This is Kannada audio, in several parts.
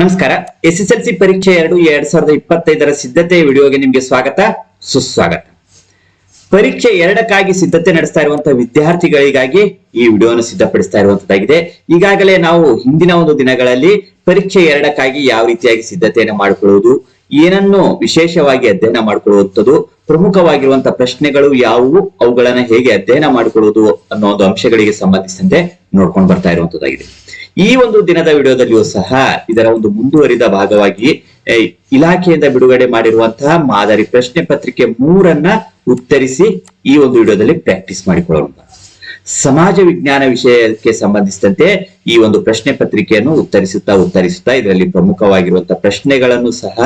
ನಮಸ್ಕಾರ. ಎಸ್ ಎಸ್ ಎಲ್ ಸಿ ಪರೀಕ್ಷೆ ಎರಡು ಎರಡ್ ಸಾವಿರದ ಇಪ್ಪತ್ತೈದರ ಸಿದ್ಧತೆ ವಿಡಿಯೋಗೆ ನಿಮ್ಗೆ ಸ್ವಾಗತ, ಸುಸ್ವಾಗತ. ಪರೀಕ್ಷೆ ಎರಡಕ್ಕಾಗಿ ಸಿದ್ಧತೆ ನಡೆಸ್ತಾ ಇರುವಂತಹ ವಿದ್ಯಾರ್ಥಿಗಳಿಗಾಗಿ ಈ ವಿಡಿಯೋನ ಸಿದ್ಧಪಡಿಸ್ತಾ ಇರುವಂತದ್ದಾಗಿದೆ. ಈಗಾಗಲೇ ನಾವು ಹಿಂದಿನ ಒಂದು ದಿನಗಳಲ್ಲಿ ಪರೀಕ್ಷೆ ಎರಡಕ್ಕಾಗಿ ಯಾವ ರೀತಿಯಾಗಿ ಸಿದ್ಧತೆಯನ್ನು ಮಾಡಿಕೊಳ್ಳುವುದು ಏನನ್ನು ವಿಶೇಷವಾಗಿ ಅಧ್ಯಯನ ಮಾಡಿಕೊಳ್ಳುವಂಥದ್ದು ಪ್ರಮುಖವಾಗಿರುವಂತಹ ಪ್ರಶ್ನೆಗಳು ಯಾವುವು, ಅವುಗಳನ್ನ ಹೇಗೆ ಅಧ್ಯಯನ ಮಾಡಿಕೊಳ್ಳುವುದು ಅನ್ನೋ ಒಂದು ಅಂಶಗಳಿಗೆ ಸಂಬಂಧಿಸಿದಂತೆ ನೋಡ್ಕೊಂಡು ಬರ್ತಾ ಇರುವಂತದ್ದಾಗಿದೆ ಈ ಒಂದು ದಿನದ ವಿಡಿಯೋದಲ್ಲಿಯೂ ಸಹ ಇದರ ಒಂದು ಮುಂದುವರಿದ ಭಾಗವಾಗಿ ಇಲಾಖೆಯಿಂದ ಬಿಡುಗಡೆ ಮಾಡಿರುವಂತಹ ಮಾದರಿ ಪ್ರಶ್ನೆ ಪತ್ರಿಕೆ ಮೂರನ್ನ ಉತ್ತರಿಸಿ ಈ ಒಂದು ವಿಡಿಯೋದಲ್ಲಿ ಪ್ರಾಕ್ಟೀಸ್ ಮಾಡಿಕೊಳ್ಳೋಣ. ಸಮಾಜ ವಿಜ್ಞಾನ ವಿಷಯಕ್ಕೆ ಸಂಬಂಧಿಸಿದಂತೆ ಈ ಒಂದು ಪ್ರಶ್ನೆ ಪತ್ರಿಕೆಯನ್ನು ಉತ್ತರಿಸುತ್ತಾ ಉತ್ತರಿಸುತ್ತಾ ಇದರಲ್ಲಿ ಪ್ರಮುಖವಾಗಿರುವಂತಹ ಪ್ರಶ್ನೆಗಳನ್ನು ಸಹ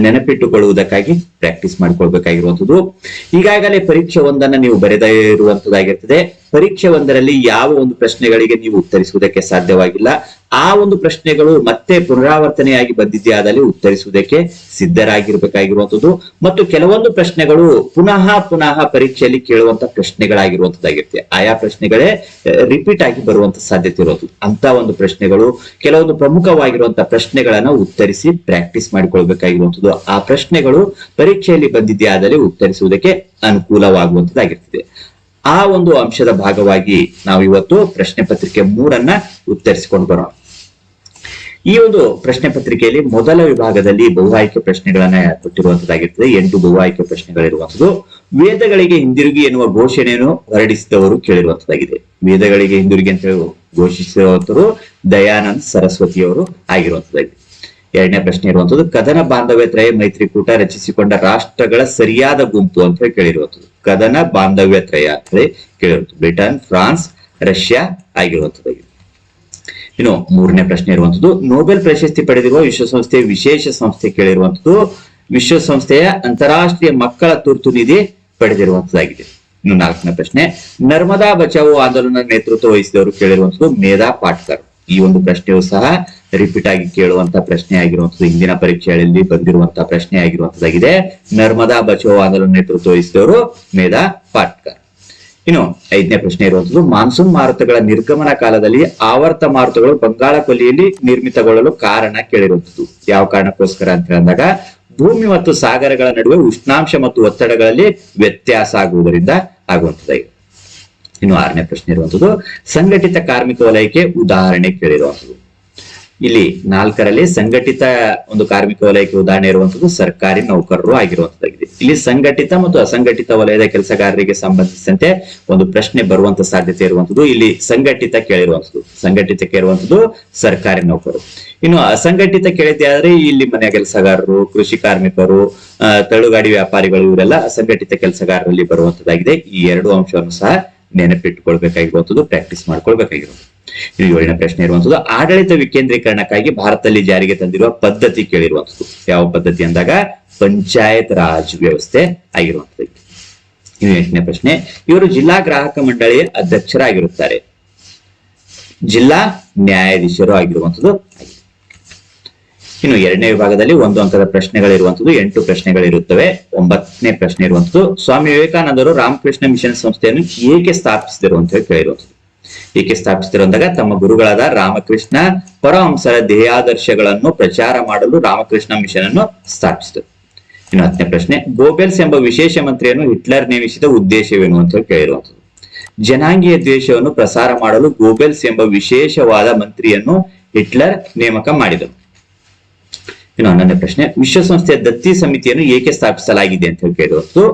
ನೆನಪಿಟ್ಟುಕೊಳ್ಳುವುದಕ್ಕಾಗಿ ಪ್ರಾಕ್ಟೀಸ್ ಮಾಡಿಕೊಳ್ಬೇಕಾಗಿರುವಂತದ್ದು ಈಗಾಗಲೇ ಪರೀಕ್ಷೆ ಒಂದನ್ನ ನೀವು ಬರೆದ ಇರುವಂತದ್ದಾಗಿರ್ತದೆ ಪರೀಕ್ಷೆ ಒಂದರಲ್ಲಿ ಯಾವ ಒಂದು ಪ್ರಶ್ನೆಗಳಿಗೆ ನೀವು ಉತ್ತರಿಸುವುದಕ್ಕೆ ಸಾಧ್ಯವಾಗಿಲ್ಲ. ಆ ಒಂದು ಪ್ರಶ್ನೆಗಳು ಮತ್ತೆ ಪುನರಾವರ್ತನೆಯಾಗಿ ಬಂದಿದೆಯಾದಲ್ಲಿ ಉತ್ತರಿಸುವುದಕ್ಕೆ ಸಿದ್ಧರಾಗಿರ್ಬೇಕಾಗಿರುವಂತದ್ದು ಮತ್ತು ಕೆಲವೊಂದು ಪ್ರಶ್ನೆಗಳು ಪುನಃ ಪುನಃ ಪರೀಕ್ಷೆಯಲ್ಲಿ ಕೇಳುವಂತ ಪ್ರಶ್ನೆಗಳಾಗಿರುವಂತದ್ದಾಗಿರುತ್ತೆ ಆಯಾ ಪ್ರಶ್ನೆಗಳೇ ರಿಪೀಟ್ ಆಗಿ ಬರುವಂತ ಸಾಧ್ಯತೆ ಇರೋದು ಅಂತ ಒಂದು ಪ್ರಶ್ನೆಗಳು, ಕೆಲವೊಂದು ಪ್ರಮುಖವಾಗಿರುವಂತಹ ಪ್ರಶ್ನೆಗಳನ್ನ ಉತ್ತರಿಸಿ ಪ್ರಾಕ್ಟೀಸ್ ಮಾಡಿಕೊಳ್ಬೇಕಾಗಿರುವಂತದ್ದು ಆ ಪ್ರಶ್ನೆಗಳು ಪರೀಕ್ಷೆಯಲ್ಲಿ ಬಂದಿದೆಯಾದಲ್ಲಿ ಉತ್ತರಿಸುವುದಕ್ಕೆ ಅನುಕೂಲವಾಗುವಂತದ್ದಾಗಿರ್ತದೆ ಆ ಒಂದು ಅಂಶದ ಭಾಗವಾಗಿ ನಾವು ಇವತ್ತು ಪ್ರಶ್ನೆ ಪತ್ರಿಕೆ ಮೂರನ್ನ ಉತ್ತರಿಸಿಕೊಂಡು ಬರೋಣ. ಈ ಒಂದು ಪ್ರಶ್ನೆ ಪತ್ರಿಕೆಯಲ್ಲಿ ಮೊದಲ ವಿಭಾಗದಲ್ಲಿ ಬಹು ಆಯ್ಕೆ ಪ್ರಶ್ನೆಗಳನ್ನ ಕೊಟ್ಟಿರುವಂತದ್ದಾಗಿರ್ತದೆ ಎಂಟು ಬಹು ಆಯ್ಕೆ ಪ್ರಶ್ನೆಗಳಿರುವಂತದ್ದು ವೇದಗಳಿಗೆ ಹಿಂದಿರುಗಿ ಎನ್ನುವ ಘೋಷಣೆಯನ್ನು ಹೊರಡಿಸಿದವರು ಕೇಳಿರುವಂತದ್ದಾಗಿದೆ ವೇದಗಳಿಗೆ ಹಿಂದಿರುಗಿ ಅಂತ ಹೇಳಿ ಘೋಷಿಸಿರುವಂತರು ದಯಾನಂದ್ ಸರಸ್ವತಿಯವರು ಆಗಿರುವಂಥದ್ದಾಗಿದೆ ಎರಡನೇ ಪ್ರಶ್ನೆ ಇರುವಂತದ್ದು ಕದನ ಬಾಂಧವ್ಯ ತ್ರಯ ಮೈತ್ರಿಕೂಟ ರಚಿಸಿಕೊಂಡ ರಾಷ್ಟ್ರಗಳ ಸರಿಯಾದ ಗುಂಪು ಅಂತ ಹೇಳಿ ಕೇಳಿರುವಂಥದ್ದು. ಕದನ ಬಾಂಧವ್ಯ ತ್ರಯ ಅಂತ ಹೇಳಿ ಕೇಳಿರುವಂತದ್ದು ಬ್ರಿಟನ್, ಫ್ರಾನ್ಸ್, ರಷ್ಯಾ ಆಗಿರುವಂಥದ್ದಾಗಿದೆ ಇನ್ನು ಮೂರನೇ ಪ್ರಶ್ನೆ ಇರುವಂತದ್ದು ನೋಬೆಲ್ ಪ್ರಶಸ್ತಿ ಪಡೆದಿರುವ ವಿಶ್ವಸಂಸ್ಥೆಯ ವಿಶೇಷ ಸಂಸ್ಥೆ ಕೇಳಿರುವಂಥದ್ದು, ವಿಶ್ವಸಂಸ್ಥೆಯ ಅಂತಾರಾಷ್ಟ್ರೀಯ ಮಕ್ಕಳ ತುರ್ತು ನಿಧಿ ಪಡೆದಿರುವಂತದ್ದಾಗಿದೆ ಇನ್ನು ನಾಲ್ಕನೇ ಪ್ರಶ್ನೆ ನರ್ಮದಾ ಬಚಾವೋ ಆಂದೋಲನ ನೇತೃತ್ವ ವಹಿಸಿದವರು ಕೇಳಿರುವಂತದ್ದು ಮೇಧಾ ಪಾಟ್ಕರ್. ಈ ಒಂದು ಪ್ರಶ್ನೆಯು ಸಹ ರಿಪೀಟ್ ಆಗಿ ಕೇಳುವಂತ ಪ್ರಶ್ನೆ ಆಗಿರುವಂತದ್ದು ಹಿಂದಿನ ಪರೀಕ್ಷೆಗಳಲ್ಲಿ ಬಂದಿರುವಂತಹ ಪ್ರಶ್ನೆ ಆಗಿರುವಂತದ್ದಾಗಿದೆ ನರ್ಮದಾ ಬಚಾವೋ ಆಂದೋಲನ ನೇತೃತ್ವ ವಹಿಸಿದವರು ಮೇಧಾ ಪಾಟ್ಕರ್. ಇನ್ನು ಐದನೇ ಪ್ರಶ್ನೆ ಇರುವಂತದ್ದು ಮಾನ್ಸೂನ್ ಮಾರುತಗಳ ನಿರ್ಗಮನ ಕಾಲದಲ್ಲಿ ಆವರ್ತ ಮಾರುತಗಳು ಬಂಗಾಳ ಕೊಲ್ಲಿಯಲ್ಲಿ ನಿರ್ಮಿತಗೊಳ್ಳಲು ಕಾರಣ ಕೇಳಿರುವಂತದ್ದು ಯಾವ ಕಾರಣಕ್ಕೋಸ್ಕರ ಅಂತ ಹೇಳಿದಾಗ ಭೂಮಿ ಮತ್ತು ಸಾಗರಗಳ ನಡುವೆ ಉಷ್ಣಾಂಶ ಮತ್ತು ಒತ್ತಡಗಳಲ್ಲಿ ವ್ಯತ್ಯಾಸ ಆಗುವುದರಿಂದ ಆಗುವಂತದ್ದಾಗಿದೆ ಇನ್ನು ಆರನೇ ಪ್ರಶ್ನೆ ಇರುವಂತದ್ದು ಸಂಘಟಿತ ಕಾರ್ಮಿಕ ವಲಯಕ್ಕೆ ಉದಾಹರಣೆ ಕೇಳಿರುವಂತದ್ದು ಇಲ್ಲಿ ನಾಲ್ಕರಲ್ಲಿ ಸಂಘಟಿತ ಒಂದು ಕಾರ್ಮಿಕ ವಲಯಕ್ಕೆ ಉದಾಹರಣೆ ಇರುವಂತದ್ದು ಸರ್ಕಾರಿ ನೌಕರರು ಆಗಿರುವಂತದ್ದಾಗಿದೆ ಇಲ್ಲಿ ಸಂಘಟಿತ ಮತ್ತು ಅಸಂಘಟಿತ ವಲಯದ ಕೆಲಸಗಾರರಿಗೆ ಸಂಬಂಧಿಸಿದಂತೆ ಒಂದು ಪ್ರಶ್ನೆ ಬರುವಂತ ಸಾಧ್ಯತೆ ಇರುವಂತದ್ದು ಇಲ್ಲಿ ಸಂಘಟಿತ ಕೇಳಿರುವಂತದ್ದು ಸಂಘಟಿತಕ್ಕೆ ಇರುವಂತದ್ದು ಸರ್ಕಾರಿ ನೌಕರರು. ಇನ್ನು ಅಸಂಘಟಿತ ಕೇಳಿದ್ದೆ ಆದ್ರೆ ಇಲ್ಲಿ ಮನೆ ಕೆಲಸಗಾರರು, ಕೃಷಿ ಕಾರ್ಮಿಕರು ತಳುಗಾಡಿ ವ್ಯಾಪಾರಿಗಳು, ಇವರೆಲ್ಲ ಅಸಂಘಟಿತ ಕೆಲಸಗಾರರಲ್ಲಿ ಬರುವಂತದ್ದಾಗಿದೆ ಈ ಎರಡು ಅಂಶವನ್ನು ಸಹ ನೆನಪಿಟ್ಟುಕೊಳ್ಬೇಕಾಗಿರುವಂತದ್ದು ಪ್ರಾಕ್ಟೀಸ್ ಮಾಡ್ಕೊಳ್ಬೇಕಾಗಿರೋದು. ಏಳನೇ ಪ್ರಶ್ನೆ ಇರುವಂಥದ್ದು ಆಡಳಿತ ವಿಕೇಂದ್ರೀಕರಣಕ್ಕಾಗಿ ಭಾರತದಲ್ಲಿ ಜಾರಿಗೆ ತಂದಿರುವ ಪದ್ಧತಿ ಕೇಳಿರುವಂಥದ್ದು ಯಾವ ಪದ್ಧತಿ ಅಂದಾಗ, ಪಂಚಾಯತ್ ರಾಜ್ ವ್ಯವಸ್ಥೆ ಆಗಿರುವಂಥದ್ದು ಇನ್ನು ಎಂಟನೇ ಪ್ರಶ್ನೆ, ಇವರು ಜಿಲ್ಲಾ ಗ್ರಾಹಕ ಮಂಡಳಿಯ ಅಧ್ಯಕ್ಷರಾಗಿರುತ್ತಾರೆ. ಜಿಲ್ಲಾ ನ್ಯಾಯಾಧೀಶರು ಆಗಿರುವಂಥದ್ದು ಆಗಿದೆ. ಇನ್ನು ಎರಡನೇ ವಿಭಾಗದಲ್ಲಿ ಒಂದು ಅಂಕದ ಪ್ರಶ್ನೆಗಳಿರುವಂತದ್ದು ಎಂಟು ಪ್ರಶ್ನೆಗಳಿರುತ್ತವೆ. ಒಂಬತ್ತನೇ ಪ್ರಶ್ನೆ ಇರುವಂತದ್ದು ಸ್ವಾಮಿ ವಿವೇಕಾನಂದರು ರಾಮಕೃಷ್ಣ ಮಿಷನ್ ಸಂಸ್ಥೆಯನ್ನು ಏಕೆ ಸ್ಥಾಪಿಸಿದರು ಅಂತ ಹೇಳಿ ಕೇಳಿರುವಂತದ್ದು ಏಕೆ ಸ್ಥಾಪಿಸಿದರು ಅಂದಾಗ, ತಮ್ಮ ಗುರುಗಳಾದ ರಾಮಕೃಷ್ಣ ಪರಹಂಸರ ಧ್ಯೇಯಾದರ್ಶಗಳನ್ನು ಪ್ರಚಾರ ಮಾಡಲು ರಾಮಕೃಷ್ಣ ಮಿಷನ್ ಅನ್ನು ಸ್ಥಾಪಿಸಿದರು. ಇನ್ನು ಹತ್ತನೇ ಪ್ರಶ್ನೆ, ಗೋಬೆಲ್ಸ್ ಎಂಬ ವಿಶೇಷ ಮಂತ್ರಿಯನ್ನು ಹಿಟ್ಲರ್ ನೇಮಿಸಿದ ಉದ್ದೇಶವೇನು ಅಂತ ಹೇಳಿ ಕೇಳಿರುವಂತದ್ದು ಜನಾಂಗೀಯ ದ್ವೇಷವನ್ನು ಪ್ರಸಾರ ಮಾಡಲು ಗೋಬೆಲ್ಸ್ ಎಂಬ ವಿಶೇಷವಾದ ಮಂತ್ರಿಯನ್ನು ಹಿಟ್ಲರ್ ನೇಮಕ ಮಾಡಿದರು. ಇನ್ನು ಹನ್ನೊಂದನೇ ಪ್ರಶ್ನೆ. ವಿಶ್ವಸಂಸ್ಥೆಯ ದತ್ತಿ ಸಮಿತಿಯನ್ನು ಏಕೆ ಸ್ಥಾಪಿಸಲಾಗಿದೆ ಅಂತ ಹೇಳಿ ಕೇಳಿರುವುದು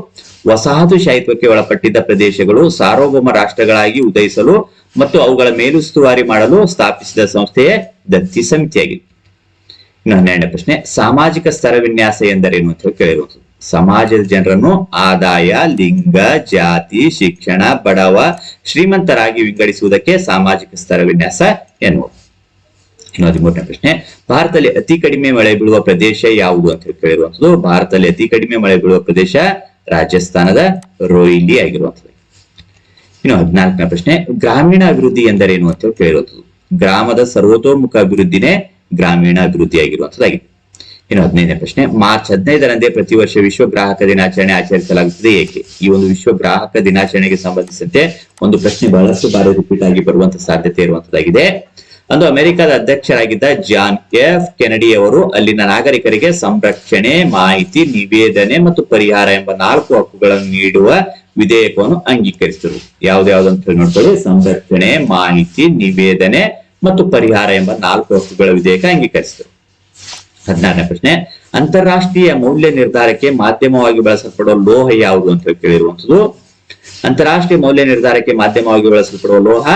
ವಸಾಹತುಶಾಹಿತ್ವಕ್ಕೆ ಒಳಪಟ್ಟಿದ್ದ ಪ್ರದೇಶಗಳು ಸಾರ್ವಭೌಮ ರಾಷ್ಟ್ರಗಳಾಗಿ ಉದಯಿಸಲು ಮತ್ತು ಅವುಗಳ ಮೇಲುಸ್ತುವಾರಿ ಮಾಡಲು ಸ್ಥಾಪಿಸಿದ ಸಂಸ್ಥೆಯೇ ದತ್ತಿ ಸಮಿತಿಯಾಗಿದೆ. ಇನ್ನು ಹನ್ನೆರಡನೇ ಪ್ರಶ್ನೆ, ಸಾಮಾಜಿಕ ಸ್ತರ ವಿನ್ಯಾಸ ಎಂದರೇನು ಅಂತ ಹೇಳಿ ಸಮಾಜದ ಜನರನ್ನು ಆದಾಯ, ಲಿಂಗ, ಜಾತಿ, ಶಿಕ್ಷಣ, ಬಡವ ಶ್ರೀಮಂತರಾಗಿ ವಿಂಗಡಿಸುವುದಕ್ಕೆ ಸಾಮಾಜಿಕ ಸ್ತರ ವಿನ್ಯಾಸ ಎನ್ನುವುದು. ಹದಿಮೂರನೇ ಪ್ರಶ್ನೆ, ಭಾರತದಲ್ಲಿ ಅತಿ ಕಡಿಮೆ ಮಳೆ ಬೀಳುವ ಪ್ರದೇಶ ಯಾವುದು ಅಂತ ಕೇಳಿರುವಂತದ್ದು ಭಾರತದಲ್ಲಿ ಅತಿ ಕಡಿಮೆ ಮಳೆ ಬೀಳುವ ಪ್ರದೇಶ ರಾಜಸ್ಥಾನದ ರೋಹಿಲಿ ಆಗಿರುವಂತದ್ದು ಇನ್ನು ಹದಿನಾಲ್ಕನೇ ಪ್ರಶ್ನೆ ಗ್ರಾಮೀಣ ಅಭಿವೃದ್ಧಿ ಎಂದರೇನು ಅಂತ ಕೇಳಿರುವಂತದ್ದು ಗ್ರಾಮದ ಸರ್ವತೋಮುಖ ಅಭಿವೃದ್ಧಿನೇ ಗ್ರಾಮೀಣ ಅಭಿವೃದ್ಧಿ ಆಗಿರುವಂತದ್ದಾಗಿದೆ ಇನ್ನು ಹದಿನೈದನೇ ಪ್ರಶ್ನೆ, ಮಾರ್ಚ್ ಹದಿನೈದರಂದೇ ಪ್ರತಿ ವರ್ಷ ವಿಶ್ವ ಗ್ರಾಹಕ ದಿನಾಚರಣೆ ಆಚರಿಸಲಾಗುತ್ತದೆ, ಏಕೆ? ಈ ಒಂದು ವಿಶ್ವ ಗ್ರಾಹಕ ದಿನಾಚರಣೆಗೆ ಸಂಬಂಧಿಸಿದಂತೆ ಒಂದು ಪ್ರಶ್ನೆ ಬಹಳಷ್ಟು ಬಾರಿ ರಿಪೀಟ್ ಆಗಿ ಬರುವಂತ ಸಾಧ್ಯತೆ ಇರುವಂತದ್ದಾಗಿದೆ ಅಂದು ಅಮೆರಿಕದ ಅಧ್ಯಕ್ಷರಾಗಿದ್ದ ಜಾನ್ ಎಫ್ ಕೆನಡಿ ಅವರು ಅಲ್ಲಿನ ನಾಗರಿಕರಿಗೆ ಸಂರಕ್ಷಣೆ, ಮಾಹಿತಿ, ನಿವೇದನೆ ಮತ್ತು ಪರಿಹಾರ ಎಂಬ ನಾಲ್ಕು ಹಕ್ಕುಗಳನ್ನು ನೀಡುವ ವಿಧೇಯಕವನ್ನು ಅಂಗೀಕರಿಸಿದರು. ಯಾವ್ದ್ಯಾವ್ದು ಅಂತ ಹೇಳಿ ನೋಡ್ಕೊಳ್ಳಿ. ಸಂರಕ್ಷಣೆ, ಮಾಹಿತಿ, ನಿವೇದನೆ ಮತ್ತು ಪರಿಹಾರ ಎಂಬ ನಾಲ್ಕು ಹಕ್ಕುಗಳ ವಿಧೇಯಕ ಅಂಗೀಕರಿಸಿದರು. ಹದಿನಾರನೇ ಪ್ರಶ್ನೆ, ಅಂತಾರಾಷ್ಟ್ರೀಯ ಮೌಲ್ಯ ನಿರ್ಧಾರಕ್ಕೆ ಮಾಧ್ಯಮವಾಗಿ ಬಳಸಲ್ಪಡುವ ಲೋಹ ಯಾವುದು ಅಂತ ಕೇಳಿರುವಂತದ್ದು ಅಂತಾರಾಷ್ಟ್ರೀಯ ಮೌಲ್ಯ ನಿರ್ಧಾರಕ್ಕೆ ಮಾಧ್ಯಮವಾಗಿ ಬಳಸಲ್ಪಡುವ ಲೋಹ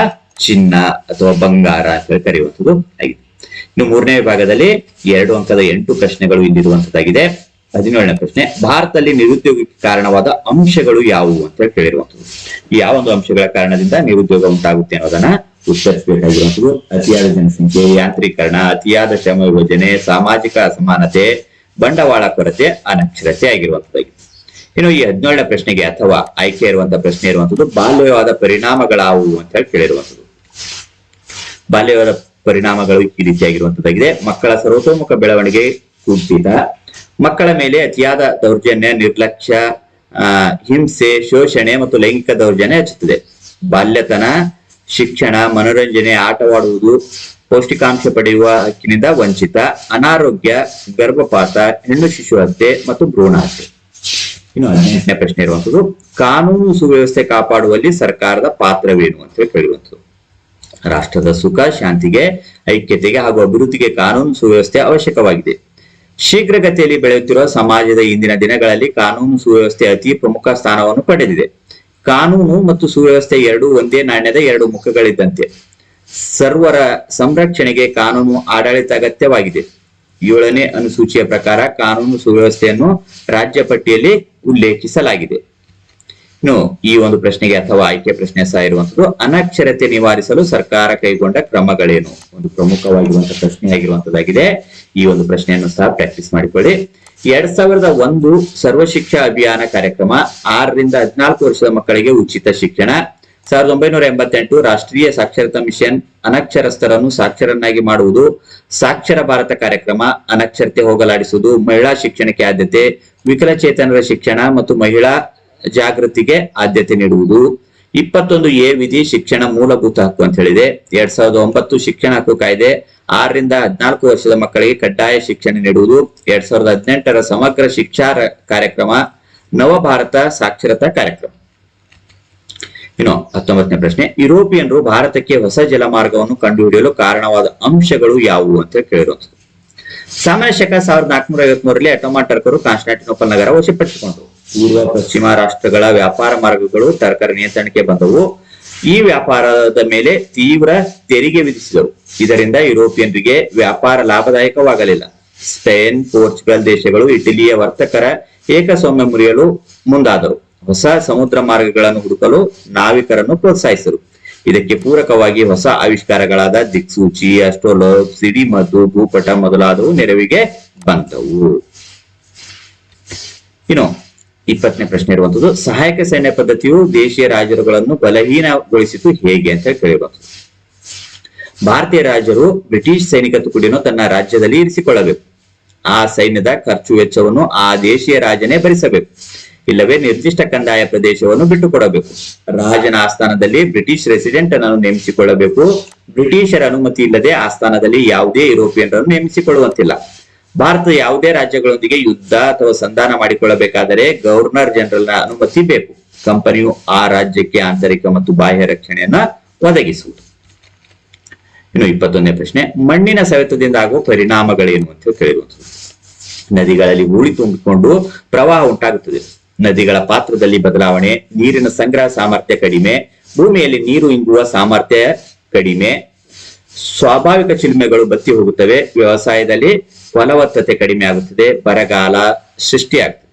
ಚಿನ್ನ ಅಥವಾ ಬಂಗಾರ ಅಂತ ಕರೆಯುವಂಥದ್ದು ಆಗಿದೆ. ಇನ್ನು ಮೂರನೇ ವಿಭಾಗದಲ್ಲಿ ಎರಡು ಅಂಕದ ಎಂಟು ಪ್ರಶ್ನೆಗಳು ಇಲ್ಲಿರುವಂತದ್ದಾಗಿದೆ ಹದಿನೇಳನೇ ಪ್ರಶ್ನೆ, ಭಾರತದಲ್ಲಿ ನಿರುದ್ಯೋಗಕ್ಕೆ ಕಾರಣವಾದ ಅಂಶಗಳು ಯಾವುವು ಅಂತ ಹೇಳಿ ಕೇಳಿರುವಂಥದ್ದು ಯಾವ ಒಂದು ಅಂಶಗಳ ಕಾರಣದಿಂದ ನಿರುದ್ಯೋಗ ಉಂಟಾಗುತ್ತೆ ಅನ್ನೋದನ್ನ ಉತ್ತರಿಸಬೇಕಾಗಿರುವಂಥದ್ದು. ಅತಿಯಾದ ಜನಸಂಖ್ಯೆ, ಯಾಂತ್ರೀಕರಣ, ಅತಿಯಾದ ಶ್ರಮ ಯೋಜನೆ, ಸಾಮಾಜಿಕ ಅಸಮಾನತೆ, ಬಂಡವಾಳ ಕೊರತೆ, ಅನಕ್ಷರತೆ ಆಗಿರುವಂಥದ್ದಾಗಿದೆ. ಇನ್ನು ಈ ಹದಿನೇಳನೇ ಪ್ರಶ್ನೆಗೆ ಅಥವಾ ಆಯ್ಕೆ ಇರುವಂತಹ ಪ್ರಶ್ನೆ ಇರುವಂತದ್ದು ಬಾಲ್ಯವಾದ ಪರಿಣಾಮಗಳಾವುವು ಅಂತ ಹೇಳಿ ಕೇಳಿರುವಂತದ್ದು ಬಾಲ್ಯವಾದ ಪರಿಣಾಮಗಳು ಈ ರೀತಿಯಾಗಿರುವಂತದ್ದಾಗಿದೆ. ಮಕ್ಕಳ ಸರ್ವತೋಮುಖ ಬೆಳವಣಿಗೆ ಕುಂಠಿತ. ಮಕ್ಕಳ ಮೇಲೆ ಅತಿಯಾದ ದೌರ್ಜನ್ಯ, ನಿರ್ಲಕ್ಷ್ಯ ಹಿಂಸೆ, ಶೋಷಣೆ ಮತ್ತು ಲೈಂಗಿಕ ದೌರ್ಜನ್ಯ ಹೆಚ್ಚುತ್ತದೆ. ಬಾಲ್ಯತನ, ಶಿಕ್ಷಣ, ಮನೋರಂಜನೆ, ಆಟವಾಡುವುದು, ಪೌಷ್ಟಿಕಾಂಶ ಪಡೆಯುವ ಹಕ್ಕಿನಿಂದ ವಂಚಿತ, ಅನಾರೋಗ್ಯ, ಗರ್ಭಪಾತ, ಹೆಣ್ಣು ಶಿಶು ಹತ್ಯೆ ಮತ್ತು ಭ್ರೂಣ ಹತ್ಯೆ. ಇನ್ನು ಹದಿನೆಂಟನೇ ಪ್ರಶ್ನೆ ಇರುವಂತದ್ದು, ಕಾನೂನು ಸುವ್ಯವಸ್ಥೆ ಕಾಪಾಡುವಲ್ಲಿ ಸರ್ಕಾರದ ಪಾತ್ರವೇನು ಅಂತ ಹೇಳಿ ರಾಷ್ಟ್ರದ ಸುಖ, ಶಾಂತಿಗೆ, ಐಕ್ಯತೆಗೆ ಹಾಗೂ ಅಭಿವೃದ್ಧಿಗೆ ಕಾನೂನು ಸುವ್ಯವಸ್ಥೆ ಅವಶ್ಯಕವಾಗಿದೆ. ಶೀಘ್ರಗತಿಯಲ್ಲಿ ಬೆಳೆಯುತ್ತಿರುವ ಸಮಾಜದ ಇಂದಿನ ದಿನಗಳಲ್ಲಿ ಕಾನೂನು ಸುವ್ಯವಸ್ಥೆ ಅತಿ ಪ್ರಮುಖ ಸ್ಥಾನವನ್ನು ಪಡೆದಿದೆ. ಕಾನೂನು ಮತ್ತು ಸುವ್ಯವಸ್ಥೆ ಎರಡೂ ಒಂದೇ ನಾಣ್ಯದ ಎರಡು ಮುಖಗಳಿದ್ದಂತೆ. ಸರ್ವರ ಸಂರಕ್ಷಣೆಗೆ ಕಾನೂನು ಆಡಳಿತ ಅಗತ್ಯವಾಗಿದೆ. ಏಳನೇ ಅನುಸೂಚಿಯ ಪ್ರಕಾರ ಕಾನೂನು ಸುವ್ಯವಸ್ಥೆಯನ್ನು ರಾಜ್ಯ ಪಟ್ಟಿಯಲ್ಲಿ ಉಲ್ಲೇಖಿಸಲಾಗಿದೆ. ಇನ್ನು ಈ ಒಂದು ಪ್ರಶ್ನೆಗೆ ಅಥವಾ ಆಯ್ಕೆ ಪ್ರಶ್ನೆ ಸಹ ಇರುವಂತದ್ದು ಅನಕ್ಷರತೆ ನಿವಾರಿಸಲು ಸರ್ಕಾರ ಕೈಗೊಂಡ ಕ್ರಮಗಳೇನು? ಒಂದು ಪ್ರಮುಖವಾಗಿರುವಂತಹ ಪ್ರಶ್ನೆ ಆಗಿರುವಂತದ್ದಾಗಿದೆ ಈ ಒಂದು ಪ್ರಶ್ನೆಯನ್ನು ಸಹ ಪ್ರಾಕ್ಟೀಸ್ ಮಾಡಿಕೊಳ್ಳಿ. ಎರಡ್ ಸಾವಿರದ ಒಂದು ಸರ್ವ ಶಿಕ್ಷಾ ಅಭಿಯಾನ ಕಾರ್ಯಕ್ರಮ, ಆರರಿಂದ ಹದಿನಾಲ್ಕು ವರ್ಷದ ಮಕ್ಕಳಿಗೆ ಉಚಿತ ಶಿಕ್ಷಣ. ಸಾವಿರದ ಒಂಬೈನೂರ ಎಂಬತ್ತೆಂಟು ರಾಷ್ಟ್ರೀಯ ಸಾಕ್ಷರತಾ ಮಿಷನ್ ಅನಕ್ಷರಸ್ಥರನ್ನು ಸಾಕ್ಷರನ್ನಾಗಿ ಮಾಡುವುದು. ಸಾಕ್ಷರ ಭಾರತ ಕಾರ್ಯಕ್ರಮ, ಅನಕ್ಷರತೆ ಹೋಗಲಾಡಿಸುವುದು, ಮಹಿಳಾ ಶಿಕ್ಷಣಕ್ಕೆ ಆದ್ಯತೆ, ವಿಕಲಚೇತನರ ಶಿಕ್ಷಣ ಮತ್ತು ಮಹಿಳಾ ಜಾಗೃತಿಗೆ ಆದ್ಯತೆ ನೀಡುವುದು. ಇಪ್ಪತ್ತೊಂದು ಎ ವಿಧಿ ಶಿಕ್ಷಣ ಮೂಲಭೂತ ಹಕ್ಕು ಅಂತ ಹೇಳಿದೆ. ಎರಡ್ ಸಾವಿರದ ಒಂಬತ್ತು ಶಿಕ್ಷಣ ಹಕ್ಕು ಕಾಯ್ದೆ ಆರರಿಂದ ಹದಿನಾಲ್ಕು ವರ್ಷದ ಮಕ್ಕಳಿಗೆ ಕಡ್ಡಾಯ ಶಿಕ್ಷಣ ನೀಡುವುದು. ಎರಡ್ ಸಾವಿರದ ಹದಿನೆಂಟರ ಸಮಗ್ರ ಶಿಕ್ಷಾ ಕಾರ್ಯಕ್ರಮ ಕಾರ್ಯಕ್ರಮ, ನವಭಾರತ ಸಾಕ್ಷರತಾ ಕಾರ್ಯಕ್ರಮ. ಇನ್ನು ಹತ್ತೊಂಬತ್ತನೇ ಪ್ರಶ್ನೆ, ಯುರೋಪಿಯನ್ರು ಭಾರತಕ್ಕೆ ಹೊಸ ಜಲಮಾರ್ಗವನ್ನು ಕಂಡುಹಿಡಿಯಲು ಕಾರಣವಾದ ಅಂಶಗಳು ಯಾವುವು ಅಂತ ಕೇಳಿರುವಂತದ್ದು ಸಾಮಾನ್ಯ ಶಕ ಸಾವಿರದ ನಾಲ್ಕುನೂರ ಐವತ್ಮೂರರಲ್ಲಿ ಅಟೋಮಾ ಟರ್ಕರು ಕಾನ್ಸ್ಟಾಂಟಿನೋಪಲ್ ನಗರ ವಶಪಡಿಸಿಕೊಂಡರು. ಪೂರ್ವ ಪಶ್ಚಿಮ ರಾಷ್ಟ್ರಗಳ ವ್ಯಾಪಾರ ಮಾರ್ಗಗಳು ತರಕಾರಿ ನಿಯಂತ್ರಣಕ್ಕೆ ಬಂದವು. ಈ ವ್ಯಾಪಾರದ ಮೇಲೆ ತೀವ್ರ ತೆರಿಗೆ ವಿಧಿಸಿದರು. ಇದರಿಂದ ಯುರೋಪಿಯನ್ರಿಗೆ ವ್ಯಾಪಾರ ಲಾಭದಾಯಕವಾಗಲಿಲ್ಲ. ಸ್ಪೇನ್, ಪೋರ್ಚುಗಲ್ ದೇಶಗಳು ಇಟಲಿಯ ವರ್ತಕರ ಏಕಸ್ವಾಮ್ಯ ಮುರಿಯಲು ಮುಂದಾದರು. ಹೊಸ ಸಮುದ್ರ ಮಾರ್ಗಗಳನ್ನು ಹುಡುಕಲು ನಾವಿಕರನ್ನು ಪ್ರೋತ್ಸಾಹಿಸಿದರು. ಇದಕ್ಕೆ ಪೂರಕವಾಗಿ ಹೊಸ ಆವಿಷ್ಕಾರಗಳಾದ ದಿಕ್ಸೂಚಿ ಸಿಡಿ ಮದ್ದು, ಭೂಪಟ ಮೊದಲಾದವು ನೆರವಿಗೆ ಬಂದವು. ಇನ್ನು ಇಪ್ಪತ್ತನೇ ಪ್ರಶ್ನೆ ಇರುವಂತದ್ದು, ಸಹಾಯಕ ಸೈನ್ಯ ಪದ್ಧತಿಯು ದೇಶೀಯ ರಾಜರುಗಳನ್ನು ಬಲಹೀನಗೊಳಿಸಿತು ಹೇಗೆ ಅಂತ ಕೇಳಬಹುದು ಭಾರತೀಯ ರಾಜರು ಬ್ರಿಟಿಷ್ ಸೈನಿಕ ತುಕಡಿಯನ್ನು ತನ್ನ ರಾಜ್ಯದಲ್ಲಿ ಇರಿಸಿಕೊಳ್ಳಬೇಕು. ಆ ಸೈನ್ಯದ ಖರ್ಚು ವೆಚ್ಚವನ್ನು ಆ ದೇಶೀಯ ರಾಜನೇ ಭರಿಸಬೇಕು. ಇಲ್ಲವೇ ನಿರ್ದಿಷ್ಟ ಕಂದಾಯ ಪ್ರದೇಶವನ್ನು ಬಿಟ್ಟುಕೊಡಬೇಕು. ರಾಜನ ಆಸ್ಥಾನದಲ್ಲಿ ಬ್ರಿಟಿಷ್ ರೆಸಿಡೆಂಟ್ ಅನ್ನು ನೇಮಿಸಿಕೊಳ್ಳಬೇಕು. ಬ್ರಿಟಿಷರ ಅನುಮತಿ ಇಲ್ಲದೆ ಆಸ್ಥಾನದಲ್ಲಿ ಯಾವುದೇ ಯುರೋಪಿಯನ್ರನ್ನು ನೇಮಿಸಿಕೊಳ್ಳುವಂತಿಲ್ಲ. ಭಾರತದ ಯಾವುದೇ ರಾಜ್ಯಗಳೊಂದಿಗೆ ಯುದ್ಧ ಅಥವಾ ಸಂಧಾನ ಮಾಡಿಕೊಳ್ಳಬೇಕಾದರೆ ಗವರ್ನರ್ ಜನರಲ್ನ ಅನುಮತಿ ಬೇಕು. ಕಂಪನಿಯು ಆ ರಾಜ್ಯಕ್ಕೆ ಆಂತರಿಕ ಮತ್ತು ಬಾಹ್ಯ ರಕ್ಷಣೆಯನ್ನ ಒದಗಿಸುವುದು. ಇನ್ನು ಇಪ್ಪತ್ತೊಂದನೇ ಪ್ರಶ್ನೆ, ಮಣ್ಣಿನ ಸವೆತದಿಂದ ಆಗುವ ಪರಿಣಾಮಗಳೇನು ಅಂತ ಕೇಳಿರುವಂಥದ್ದು. ನದಿಗಳಲ್ಲಿ ಹೂಳಿ ತುಂಬಿಕೊಂಡು ಪ್ರವಾಹ ಉಂಟಾಗುತ್ತದೆ. ನದಿಗಳ ಪಾತ್ರದಲ್ಲಿ ಬದಲಾವಣೆ, ನೀರಿನ ಸಂಗ್ರಹ ಸಾಮರ್ಥ್ಯ ಕಡಿಮೆ, ಭೂಮಿಯಲ್ಲಿ ನೀರು ಇಂಗುವ ಸಾಮರ್ಥ್ಯ ಕಡಿಮೆ ಸ್ವಾಭಾವಿಕ ಚಿಲುಮೆಗಳು ಬತ್ತಿ ಹೋಗುತ್ತವೆ. ವ್ಯವಸಾಯದಲ್ಲಿ ಫಲವತ್ತತೆ ಕಡಿಮೆ ಆಗುತ್ತದೆ. ಬರಗಾಲ ಸೃಷ್ಟಿಯಾಗ್ತದೆ.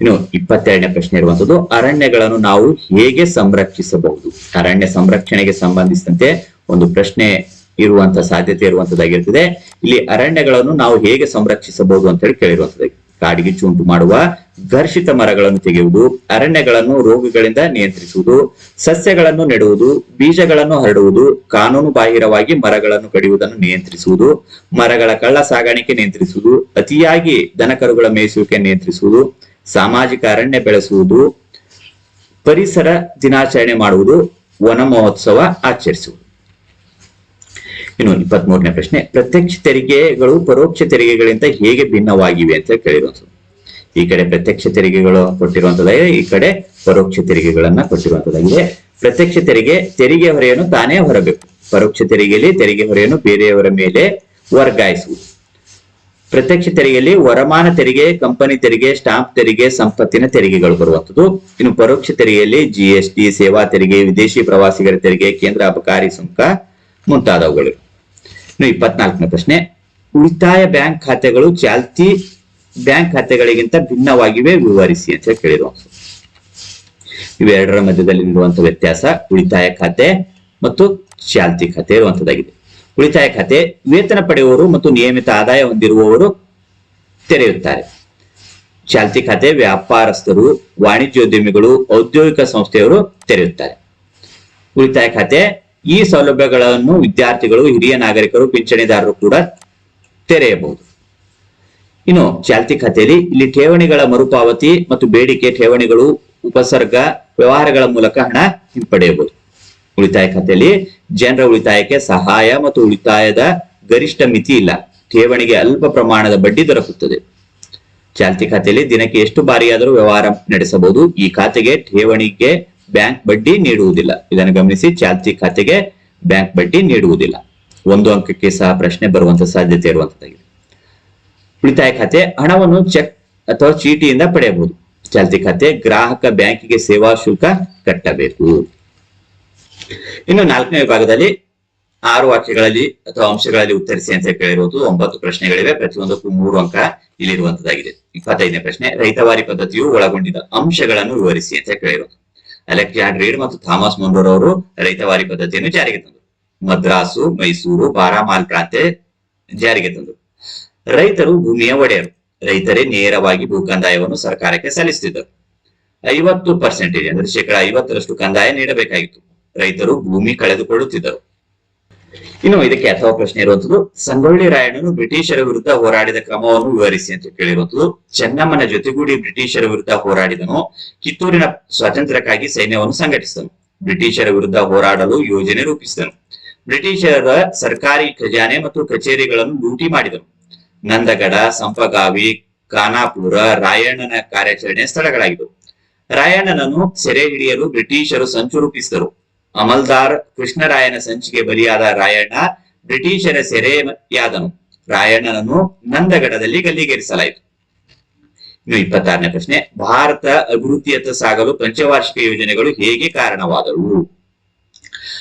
ಇನ್ನು ಇಪ್ಪತ್ತೆರಡನೇ ಪ್ರಶ್ನೆ ಇರುವಂತದ್ದು, ಅರಣ್ಯಗಳನ್ನು ನಾವು ಹೇಗೆ ಸಂರಕ್ಷಿಸಬಹುದು? ಅರಣ್ಯ ಸಂರಕ್ಷಣೆಗೆ ಸಂಬಂಧಿಸಿದಂತೆ ಒಂದು ಪ್ರಶ್ನೆ ಇರುವಂತ ಸಾಧ್ಯತೆ ಇರುವಂತದ್ದಾಗಿರ್ತದೆ. ಇಲ್ಲಿ ಅರಣ್ಯಗಳನ್ನು ನಾವು ಹೇಗೆ ಸಂರಕ್ಷಿಸಬಹುದು ಅಂತ ಹೇಳಿ ಕೇಳಿರುವಂತದ್ದು ಕಾಡಿಗಿಚ್ಚು ಉಂಟು ಮಾಡುವ ಘರ್ಷಿತ ಮರಗಳನ್ನು ತೆಗೆಯುವುದು, ಅರಣ್ಯಗಳನ್ನು ರೋಗಗಳಿಂದ ನಿಯಂತ್ರಿಸುವುದು, ಸಸ್ಯಗಳನ್ನು ನೆಡುವುದು, ಬೀಜಗಳನ್ನು ಹರಡುವುದು, ಕಾನೂನು ಬಾಹಿರವಾಗಿ ಮರಗಳನ್ನು ಕಡಿಯುವುದನ್ನು ನಿಯಂತ್ರಿಸುವುದು, ಮರಗಳ ಕಳ್ಳ ಸಾಗಾಣಿಕೆ ನಿಯಂತ್ರಿಸುವುದು, ಅತಿಯಾಗಿ ದನಕರುಗಳ ಮೇಯಿಸುವಿಕೆ ನಿಯಂತ್ರಿಸುವುದು, ಸಾಮಾಜಿಕ ಅರಣ್ಯ ಬೆಳೆಸುವುದು, ಪರಿಸರ ದಿನಾಚರಣೆ ಮಾಡುವುದು ವನ ಮಹೋತ್ಸವ ಆಚರಿಸುವುದು. ಇನ್ನು ಇಪ್ಪತ್ತ್ ಮೂರನೇ ಪ್ರಶ್ನೆ, ಪ್ರತ್ಯಕ್ಷ ತೆರಿಗೆಗಳು ಪರೋಕ್ಷ ತೆರಿಗೆಗಳಿಂದ ಹೇಗೆ ಭಿನ್ನವಾಗಿವೆ ಅಂತ ಕೇಳಿರುವಂಥದ್ದು. ಈ ಕಡೆ ಪ್ರತ್ಯಕ್ಷ ತೆರಿಗೆಗಳು ಕೊಟ್ಟಿರುವಂತದ್ದಾಗಿದೆ ಈ ಕಡೆ ಪರೋಕ್ಷ ತೆರಿಗೆಗಳನ್ನ ಕೊಟ್ಟಿರುವಂತದ್ದಾಗಿದೆ ಪ್ರತ್ಯಕ್ಷ ತೆರಿಗೆ ತೆರಿಗೆ ಹೊರೆಯನ್ನು ತಾನೇ ಹೊರಬೇಕು. ಪರೋಕ್ಷ ತೆರಿಗೆಯಲ್ಲಿ ತೆರಿಗೆ ಹೊರೆಯನ್ನು ಬೇರೆಯವರ ಮೇಲೆ ವರ್ಗಾಯಿಸುವುದು. ಪ್ರತ್ಯಕ್ಷ ತೆರಿಗೆಯಲ್ಲಿ ವರಮಾನ ತೆರಿಗೆ, ಕಂಪನಿ ತೆರಿಗೆ, ಸ್ಟಾಂಪ್ ತೆರಿಗೆ, ಸಂಪತ್ತಿನ ತೆರಿಗೆಗಳು ಬರುವಂಥದ್ದು. ಇನ್ನು ಪರೋಕ್ಷ ತೆರಿಗೆಯಲ್ಲಿ ಜಿಎಸ್ಟಿ ಸೇವಾ ತೆರಿಗೆ, ವಿದೇಶಿ ಪ್ರವಾಸಿಗರ ತೆರಿಗೆ ಕೇಂದ್ರ ಅಬಕಾರಿ ಸುಂಕ ಮುಂತಾದವುಗಳು ಇನ್ನು ಇಪ್ಪತ್ನಾಲ್ಕನೇ ಪ್ರಶ್ನೆ. ಉಳಿತಾಯ ಬ್ಯಾಂಕ್ ಖಾತೆಗಳು ಚಾಲ್ತಿ ಬ್ಯಾಂಕ್ ಖಾತೆಗಳಿಗಿಂತ ಭಿನ್ನವಾಗಿವೆ ವಿವರಿಸಿ ಅಂತ ಕೇಳಿರುವಂಥದ್ದು ಇವೆರಡರ ಮಧ್ಯದಲ್ಲಿ ಇರುವಂತಹ ವ್ಯತ್ಯಾಸ ಉಳಿತಾಯ ಖಾತೆ ಮತ್ತು ಚಾಲ್ತಿ ಖಾತೆ ಇರುವಂತದ್ದಾಗಿದೆ. ಉಳಿತಾಯ ಖಾತೆ ವೇತನ ಪಡೆಯುವವರು ಮತ್ತು ನಿಯಮಿತ ಆದಾಯ ಹೊಂದಿರುವವರು ತೆರೆಯುತ್ತಾರೆ. ಚಾಲ್ತಿ ಖಾತೆ ವ್ಯಾಪಾರಸ್ಥರು, ವಾಣಿಜ್ಯೋದ್ಯಮಿಗಳು, ಔದ್ಯೋಗಿಕ ಸಂಸ್ಥೆಯವರು ತೆರೆಯುತ್ತಾರೆ. ಉಳಿತಾಯ ಖಾತೆ ಈ ಸೌಲಭ್ಯಗಳನ್ನು ವಿದ್ಯಾರ್ಥಿಗಳು, ಹಿರಿಯ ನಾಗರಿಕರು, ಪಿಂಚಣಿದಾರರು ಕೂಡ ತೆರೆಯಬಹುದು. ಇನ್ನು ಚಾಲ್ತಿ ಖಾತೆಯಲ್ಲಿ ಇಲ್ಲಿ ಠೇವಣಿಗಳ ಮರುಪಾವತಿ ಮತ್ತು ಬೇಡಿಕೆ ಠೇವಣಿಗಳು, ಉಪಸರ್ಗ, ವ್ಯವಹಾರಗಳ ಮೂಲಕ ಹಣ ಹಿಂಪಡೆಯಬಹುದು. ಉಳಿತಾಯ ಖಾತೆಯಲ್ಲಿ ಜನರ ಉಳಿತಾಯಕ್ಕೆ ಸಹಾಯ ಮತ್ತು ಉಳಿತಾಯದ ಗರಿಷ್ಠ ಮಿತಿ ಇಲ್ಲ. ಠೇವಣಿಗೆ ಅಲ್ಪ ಪ್ರಮಾಣದ ಬಡ್ಡಿ ದೊರಕುತ್ತದೆ. ಚಾಲ್ತಿ ಖಾತೆಯಲ್ಲಿ ದಿನಕ್ಕೆ ಎಷ್ಟು ಬಾರಿಯಾದರೂ ವ್ಯವಹಾರ ನಡೆಸಬಹುದು. ಈ ಖಾತೆಗೆ ಠೇವಣಿಗೆ ಬ್ಯಾಂಕ್ ಬಡ್ಡಿ ನೀಡುವುದಿಲ್ಲ. ಇದನ್ನು ಗಮನಿಸಿ ಚಾಲ್ತಿ ಖಾತೆಗೆ ಬ್ಯಾಂಕ್ ಬಡ್ಡಿ ನೀಡುವುದಿಲ್ಲ. ಒಂದು ಅಂಕಕ್ಕೆ ಸಹ ಪ್ರಶ್ನೆ ಬರುವಂತ ಸಾಧ್ಯತೆ ಇರುವಂತದ್ದಾಗಿದೆ. ಉಳಿತಾಯ ಖಾತೆ ಹಣವನ್ನು ಚೆಕ್ ಅಥವಾ ಚೀಟಿಯಿಂದ ಪಡೆಯಬಹುದು. ಚಾಲ್ತಿ ಖಾತೆ ಗ್ರಾಹಕ ಬ್ಯಾಂಕಿಗೆ ಸೇವಾ ಶುಲ್ಕ ಕಟ್ಟಬೇಕು. ಇನ್ನು ನಾಲ್ಕನೇ ವಿಭಾಗದಲ್ಲಿ ಆರು ವಾಕ್ಯಗಳಲ್ಲಿ ಅಥವಾ ಅಂಶಗಳಲ್ಲಿ ಉತ್ತರಿಸಿ ಅಂತ ಕೇಳಿರುವುದು ಒಂಬತ್ತು ಪ್ರಶ್ನೆಗಳಿವೆ. ಪ್ರತಿಯೊಂದಕ್ಕೂ ಮೂರು ಅಂಕ ಇಲ್ಲಿರುವಂತದ್ದಾಗಿದೆ. ಇಪ್ಪತ್ತೈದನೇ ಪ್ರಶ್ನೆ, ರೈತವಾರಿ ಪದ್ಧತಿಯು ಒಳಗೊಂಡಿದ್ದ ಅಂಶಗಳನ್ನು ವಿವರಿಸಿ ಅಂತ ಕೇಳಿರೋದು. ಅಲೆಕ್ಸಾಂಡರ್ ರೀಡ್ ಮತ್ತು ಥಾಮಸ್ ಮೊನ್ರೋರ್ ಅವರು ರೈತವಾರಿ ಪದ್ಧತಿಯನ್ನು ಜಾರಿಗೆ ತಂದರು ಮದ್ರಾಸು, ಮೈಸೂರು, ಬಾರಾಮಾಲ್ ಪ್ರಾಂತ್ಯ ಜಾರಿಗೆ ತಂದರು ರೈತರು ಭೂಮಿಯ ಒಡೆಯರು. ರೈತರೇ ನೇರವಾಗಿ ಭೂ ಕಂದಾಯವನ್ನು ಸರ್ಕಾರಕ್ಕೆ ಸಲ್ಲಿಸುತ್ತಿದ್ದರು. ಐವತ್ತು ಪರ್ಸೆಂಟೇಜ್ ಅಂದ್ರೆ ಶೇಕಡ ಐವತ್ತರಷ್ಟು ಕಂದಾಯ ನೀಡಬೇಕಾಗಿತ್ತು. ರೈತರು ಭೂಮಿ ಕಳೆದುಕೊಳ್ಳುತ್ತಿದ್ದರು. ಇನ್ನು ಇದಕ್ಕೆ ಅಥವಾ ಪ್ರಶ್ನೆ ಇರುವಂತದ್ದು, ಸಂಗೊಳ್ಳಿ ರಾಯಣ್ಣನು ಬ್ರಿಟಿಷರ ವಿರುದ್ಧ ಹೋರಾಡಿದ ಕ್ರಮವನ್ನು ವಿವರಿಸಿ ಅಂತ ಕೇಳಿರುವಂತದ್ದು. ಚೆನ್ನಮ್ಮನ ಜೊತೆಗೂಡಿ ಬ್ರಿಟಿಷರ ವಿರುದ್ಧ ಹೋರಾಡಿದನು. ಕಿತ್ತೂರಿನ ಸ್ವಾತಂತ್ರ್ಯಕ್ಕಾಗಿ ಸೈನ್ಯವನ್ನು ಸಂಘಟಿಸಿದನು. ಬ್ರಿಟಿಷರ ವಿರುದ್ಧ ಹೋರಾಡಲು ಯೋಜನೆ ರೂಪಿಸಿದನು. ಬ್ರಿಟಿಷರ ಸರ್ಕಾರಿ ಖಜಾನೆ ಮತ್ತು ಕಚೇರಿಗಳನ್ನು ಲೂಟಿ ಮಾಡಿದನು. ನಂದಗಡ, ಸಂಪಗಾವಿ, ಖಾನಾಪುರ, ರಾಯಣ್ಣನ ಕಾರ್ಯಾಚರಣೆ ಸ್ಥಳಗಳಾಗಿದ್ದವು. ರಾಯಣ್ಣನನ್ನು ಸೆರೆ ಹಿಡಿಯಲು ಬ್ರಿಟಿಷರು ಸಂಚು ರೂಪಿಸಿದರು. ಅಮಲ್ದಾರ್ ಕೃಷ್ಣರಾಯನ ಸಂಚಿಗೆ ಬಲಿಯಾದ ರಾಯಣ್ಣ, ಬ್ರಿಟಿಷರ ಸೆರೆಯಾದನು. ರಾಯಣ್ಣನನ್ನು ನಂದಗಡದಲ್ಲಿ ಗಲ್ಲಿಗೇರಿಸಲಾಯಿತು. ಇನ್ನು ಇಪ್ಪತ್ತಾರನೇ ಪ್ರಶ್ನೆ, ಭಾರತ ಅಭಿವೃದ್ಧಿಯತ್ತ ಸಾಗಲು ಪಂಚವಾರ್ಷಿಕ ಯೋಜನೆಗಳು ಹೇಗೆ ಕಾರಣವಾದವು?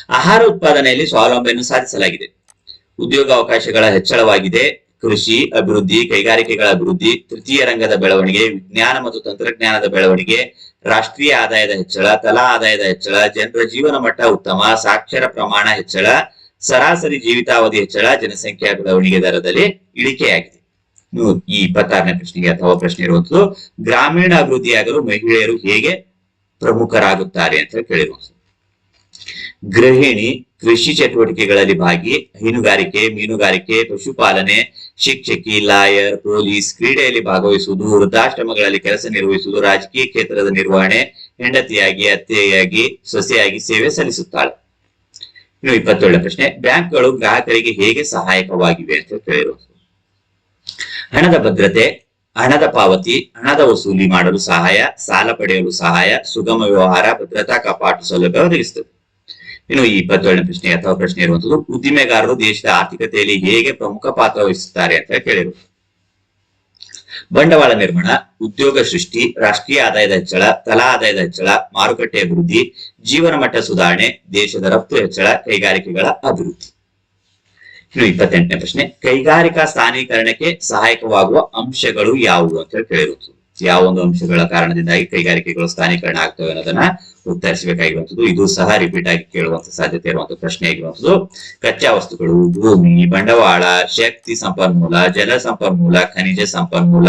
ಆಹಾರ ಉತ್ಪಾದನೆಯಲ್ಲಿ ಸ್ವಾವಲಂಬನೆಯನ್ನು ಸಾಧಿಸಲಾಗಿದೆ. ಉದ್ಯೋಗಾವಕಾಶಗಳ ಹೆಚ್ಚಳವಾಗಿದೆ. ಕೃಷಿ ಅಭಿವೃದ್ಧಿ, ಕೈಗಾರಿಕೆಗಳ ಅಭಿವೃದ್ಧಿ, ತೃತೀಯ ರಂಗದ ಬೆಳವಣಿಗೆ, ವಿಜ್ಞಾನ ಮತ್ತು ತಂತ್ರಜ್ಞಾನದ ಬೆಳವಣಿಗೆ ರಾಷ್ಟ್ರೀಯ ಆದಾಯದ ಹೆಚ್ಚಳ, ತಲಾ ಆದಾಯದ ಹೆಚ್ಚಳ, ಜನರ ಜೀವನ ಮಟ್ಟ ಉತ್ತಮ, ಸಾಕ್ಷರ ಪ್ರಮಾಣ ಹೆಚ್ಚಳ, ಸರಾಸರಿ ಜೀವಿತಾವಧಿ ಹೆಚ್ಚಳ, ಜನಸಂಖ್ಯಾ ಬೆಳವಣಿಗೆ ದರದಲ್ಲಿ ಇಳಿಕೆಯಾಗಿದೆ. ಈ ಇಪ್ಪತ್ತಾರನೇ ಪ್ರಶ್ನೆಗೆ ಅಥವಾ ಪ್ರಶ್ನೆ ಇರುವಂತದ್ದು ಗ್ರಾಮೀಣ ಅಭಿವೃದ್ಧಿಯಾಗಲು ಮಹಿಳೆಯರು ಹೇಗೆ ಪ್ರಮುಖರಾಗುತ್ತಾರೆ ಅಂತ ಕೇಳಿರುವಂತದ್ದು ಗೃಹಿಣಿ ಕೃಷಿ ಚಟುವಟಿಕೆಗಳಲ್ಲಿ ಭಾಗಿ ಹೈನುಗಾರಿಕೆ, ಮೀನುಗಾರಿಕೆ, ಪಶುಪಾಲನೆ, ಶಿಕ್ಷಕಿ, ಲಾಯರ್, ಪೊಲೀಸ್ ಕ್ರೀಡೆಯಲ್ಲಿ ಭಾಗವಹಿಸುವುದು, ವೃದ್ಧಾಶ್ರಮಗಳಲ್ಲಿ ಕೆಲಸ ನಿರ್ವಹಿಸುವುದು, ರಾಜಕೀಯ ಕ್ಷೇತ್ರದ ನಿರ್ವಹಣೆ, ಹೆಂಡತಿಯಾಗಿ, ಅತ್ತೆಯಾಗಿ, ಸೊಸೆಯಾಗಿ ಸೇವೆ ಸಲ್ಲಿಸುತ್ತಾಳೆ. ಇನ್ನು ಇಪ್ಪತ್ತೇಳನೇ ಪ್ರಶ್ನೆ, ಬ್ಯಾಂಕ್ಗಳು ಗ್ರಾಹಕರಿಗೆ ಹೇಗೆ ಸಹಾಯಕವಾಗಿವೆ ಅಂತ ಕೇಳಿರೋದು ಹಣದ ಭದ್ರತೆ, ಹಣದ ಪಾವತಿ, ಹಣದ ವಸೂಲಿ ಮಾಡಲು ಸಹಾಯ, ಸಾಲ ಪಡೆಯಲು ಸಹಾಯ, ಸುಗಮ ವ್ಯವಹಾರ, ಭದ್ರತಾ ಕಾಪಾಟು ಸೌಲಭ್ಯ ಒದಗಿಸುತ್ತದೆ. ಇನ್ನು ಈ ಇಪ್ಪತ್ತೇಳನೇ ಪ್ರಶ್ನೆ ಅಥವಾ ಪ್ರಶ್ನೆ ಇರುವಂತದ್ದು ಉದ್ದಿಮೆಗಾರರು ದೇಶದ ಆರ್ಥಿಕತೆಯಲ್ಲಿ ಹೇಗೆ ಪ್ರಮುಖ ಪಾತ್ರ ವಹಿಸುತ್ತಾರೆ ಅಂತ ಕೇಳಿದರು ಬಂಡವಾಳ ನಿರ್ಮಾಣ, ಉದ್ಯೋಗ ಸೃಷ್ಟಿ, ರಾಷ್ಟ್ರೀಯ ಆದಾಯದ ಹೆಚ್ಚಳ, ತಲಾ ಆದಾಯದ ಹೆಚ್ಚಳ, ಮಾರುಕಟ್ಟೆ ಅಭಿವೃದ್ಧಿ, ಜೀವನ ಮಟ್ಟ ಸುಧಾರಣೆ, ದೇಶದ ರಫ್ತು ಹೆಚ್ಚಳ, ಕೈಗಾರಿಕೆಗಳ ಅಭಿವೃದ್ಧಿ. ಇನ್ನು ಇಪ್ಪತ್ತೆಂಟನೇ ಪ್ರಶ್ನೆ, ಕೈಗಾರಿಕಾ ಸ್ಥಾನೀಕರಣಕ್ಕೆ ಸಹಾಯಕವಾಗುವ ಅಂಶಗಳು ಯಾವುವು ಅಂತ ಕೇಳಿರುವುದು ಯಾವ ಒಂದು ಅಂಶಗಳ ಕಾರಣದಿಂದಾಗಿ ಕೈಗಾರಿಕೆಗಳು ಸ್ಥಾನೀಕರಣ ಆಗ್ತವೆ ಅನ್ನೋದನ್ನ ಉತ್ತರಿಸಬೇಕಾಗಿರುವಂತದ್ದು ಇದು ಸಹ ರಿಪೀಟ್ ಆಗಿ ಕೇಳುವಂತ ಸಾಧ್ಯತೆ ಇರುವಂತಹ ಪ್ರಶ್ನೆ ಆಗಿರುವಂತದ್ದು ಕಚ್ಚಾ ವಸ್ತುಗಳು, ಭೂಮಿ, ಬಂಡವಾಳ, ಶಕ್ತಿ ಸಂಪನ್ಮೂಲ, ಜಲ ಸಂಪನ್ಮೂಲ, ಖನಿಜ ಸಂಪನ್ಮೂಲ,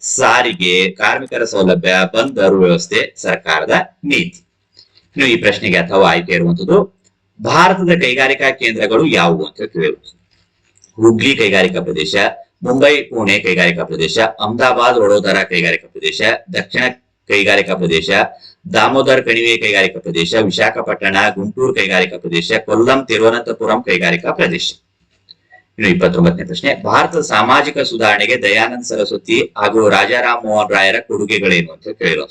ಸಾರಿಗೆ, ಕಾರ್ಮಿಕರ ಸೌಲಭ್ಯ, ಬಂದರು ವ್ಯವಸ್ಥೆ, ಸರ್ಕಾರದ ನೀತಿ. ಇನ್ನು ಈ ಪ್ರಶ್ನೆಗೆ ಅಥವಾ ಆಯ್ಕೆ ಇರುವಂತದ್ದು ಭಾರತದ ಕೈಗಾರಿಕಾ ಕೇಂದ್ರಗಳು ಯಾವುವು ಅಂತ ಕೇಳಿರುವುದು ಹುಗ್ಲಿ ಕೈಗಾರಿಕಾ ಪ್ರದೇಶ ಮುಂಬೈ, ಪುಣೆ ಕೈಗಾರಿಕಾ ಪ್ರದೇಶ, ಅಹಮದಾಬಾದ್, ವಡೋದರ ಕೈಗಾರಿಕಾ ಪ್ರದೇಶ, ದಕ್ಷಿಣ ಕೈಗಾರಿಕಾ ಪ್ರದೇಶ, ದಾಮೋದರ್ ಕಣಿವೆ ಕೈಗಾರಿಕಾ ಪ್ರದೇಶ, ವಿಶಾಖಪಟ್ಟಣ, ಗುಂಟೂರು ಕೈಗಾರಿಕಾ ಪ್ರದೇಶ, ಕೊಲ್ಲಂ, ತಿರುವನಂತಪುರಂ ಕೈಗಾರಿಕಾ ಪ್ರದೇಶ. ಇನ್ನು ಇಪ್ಪತ್ತೊಂಬತ್ತನೇ ಪ್ರಶ್ನೆ, ಭಾರತದ ಸಾಮಾಜಿಕ ಸುಧಾರಣೆಗೆ ದಯಾನಂದ ಸರಸ್ವತಿ ಹಾಗೂ ರಾಜಾರಾಮ್ ಮೋಹನ್ ರಾಯರ ಕೊಡುಗೆಗಳೇನು ಅಂತ ಕೇಳಿರೋ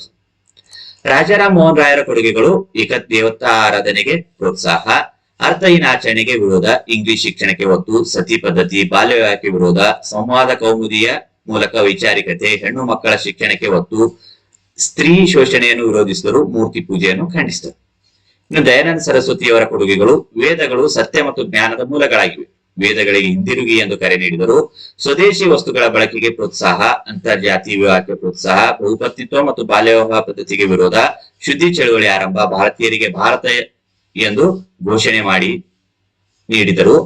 ರಾಜಾರಾಮ್ ಮೋಹನ್ ರಾಯರ ಕೊಡುಗೆಗಳು ಏಕ ದೇವತಾ ಆರಾಧನೆಗೆ ಪ್ರೋತ್ಸಾಹ ಅರ್ಥಹೀನ ಆಚರಣೆಗೆ ವಿರೋಧ, ಇಂಗ್ಲಿಷ್ ಶಿಕ್ಷಣಕ್ಕೆ ಒತ್ತು, ಸತಿ ಪದ್ಧತಿ ಬಾಲ್ಯ ವಿವಾಹಕ್ಕೆ ವಿರೋಧ, ಸಂವಾದ ಕೌಮುದಿಯ ಮೂಲಕ ವೈಚಾರಿಕತೆ, ಹೆಣ್ಣು ಮಕ್ಕಳ ಶಿಕ್ಷಣಕ್ಕೆ ಒತ್ತು, ಸ್ತ್ರೀ ಶೋಷಣೆಯನ್ನು ವಿರೋಧಿಸಿದರು ಮೂರ್ತಿ ಪೂಜೆಯನ್ನು ಖಂಡಿಸಿದರು. ಇನ್ನು ದಯಾನಂದ ಸರಸ್ವತಿಯವರ ಕೊಡುಗೆಗಳು, ವೇದಗಳು ಸತ್ಯ ಮತ್ತು ಜ್ಞಾನದ ಮೂಲಗಳಾಗಿವೆ. ವೇದಗಳಿಗೆ ಹಿಂದಿರುಗಿ ಎಂದು ಕರೆ ನೀಡಿದರು ಸ್ವದೇಶಿ ವಸ್ತುಗಳ ಬಳಕೆಗೆ ಪ್ರೋತ್ಸಾಹ ಅಂತರ್ಜಾತಿ ವಿವಾಹಕ್ಕೆ ಪ್ರೋತ್ಸಾಹ, ಬಹುಪತ್ನಿತ್ವ ಮತ್ತು ಬಾಲ್ಯ ವಿವಾಹ ಪದ್ಧತಿಗೆ ವಿರೋಧ, ಶುದ್ಧಿ ಚಳುವಳಿ ಆರಂಭ, ಭಾರತೀಯರಿಗೆ ಭಾರತ ಎಂದು ಘೋಷಣೆ ಮಾಡಿ ನೀಡಿದರು.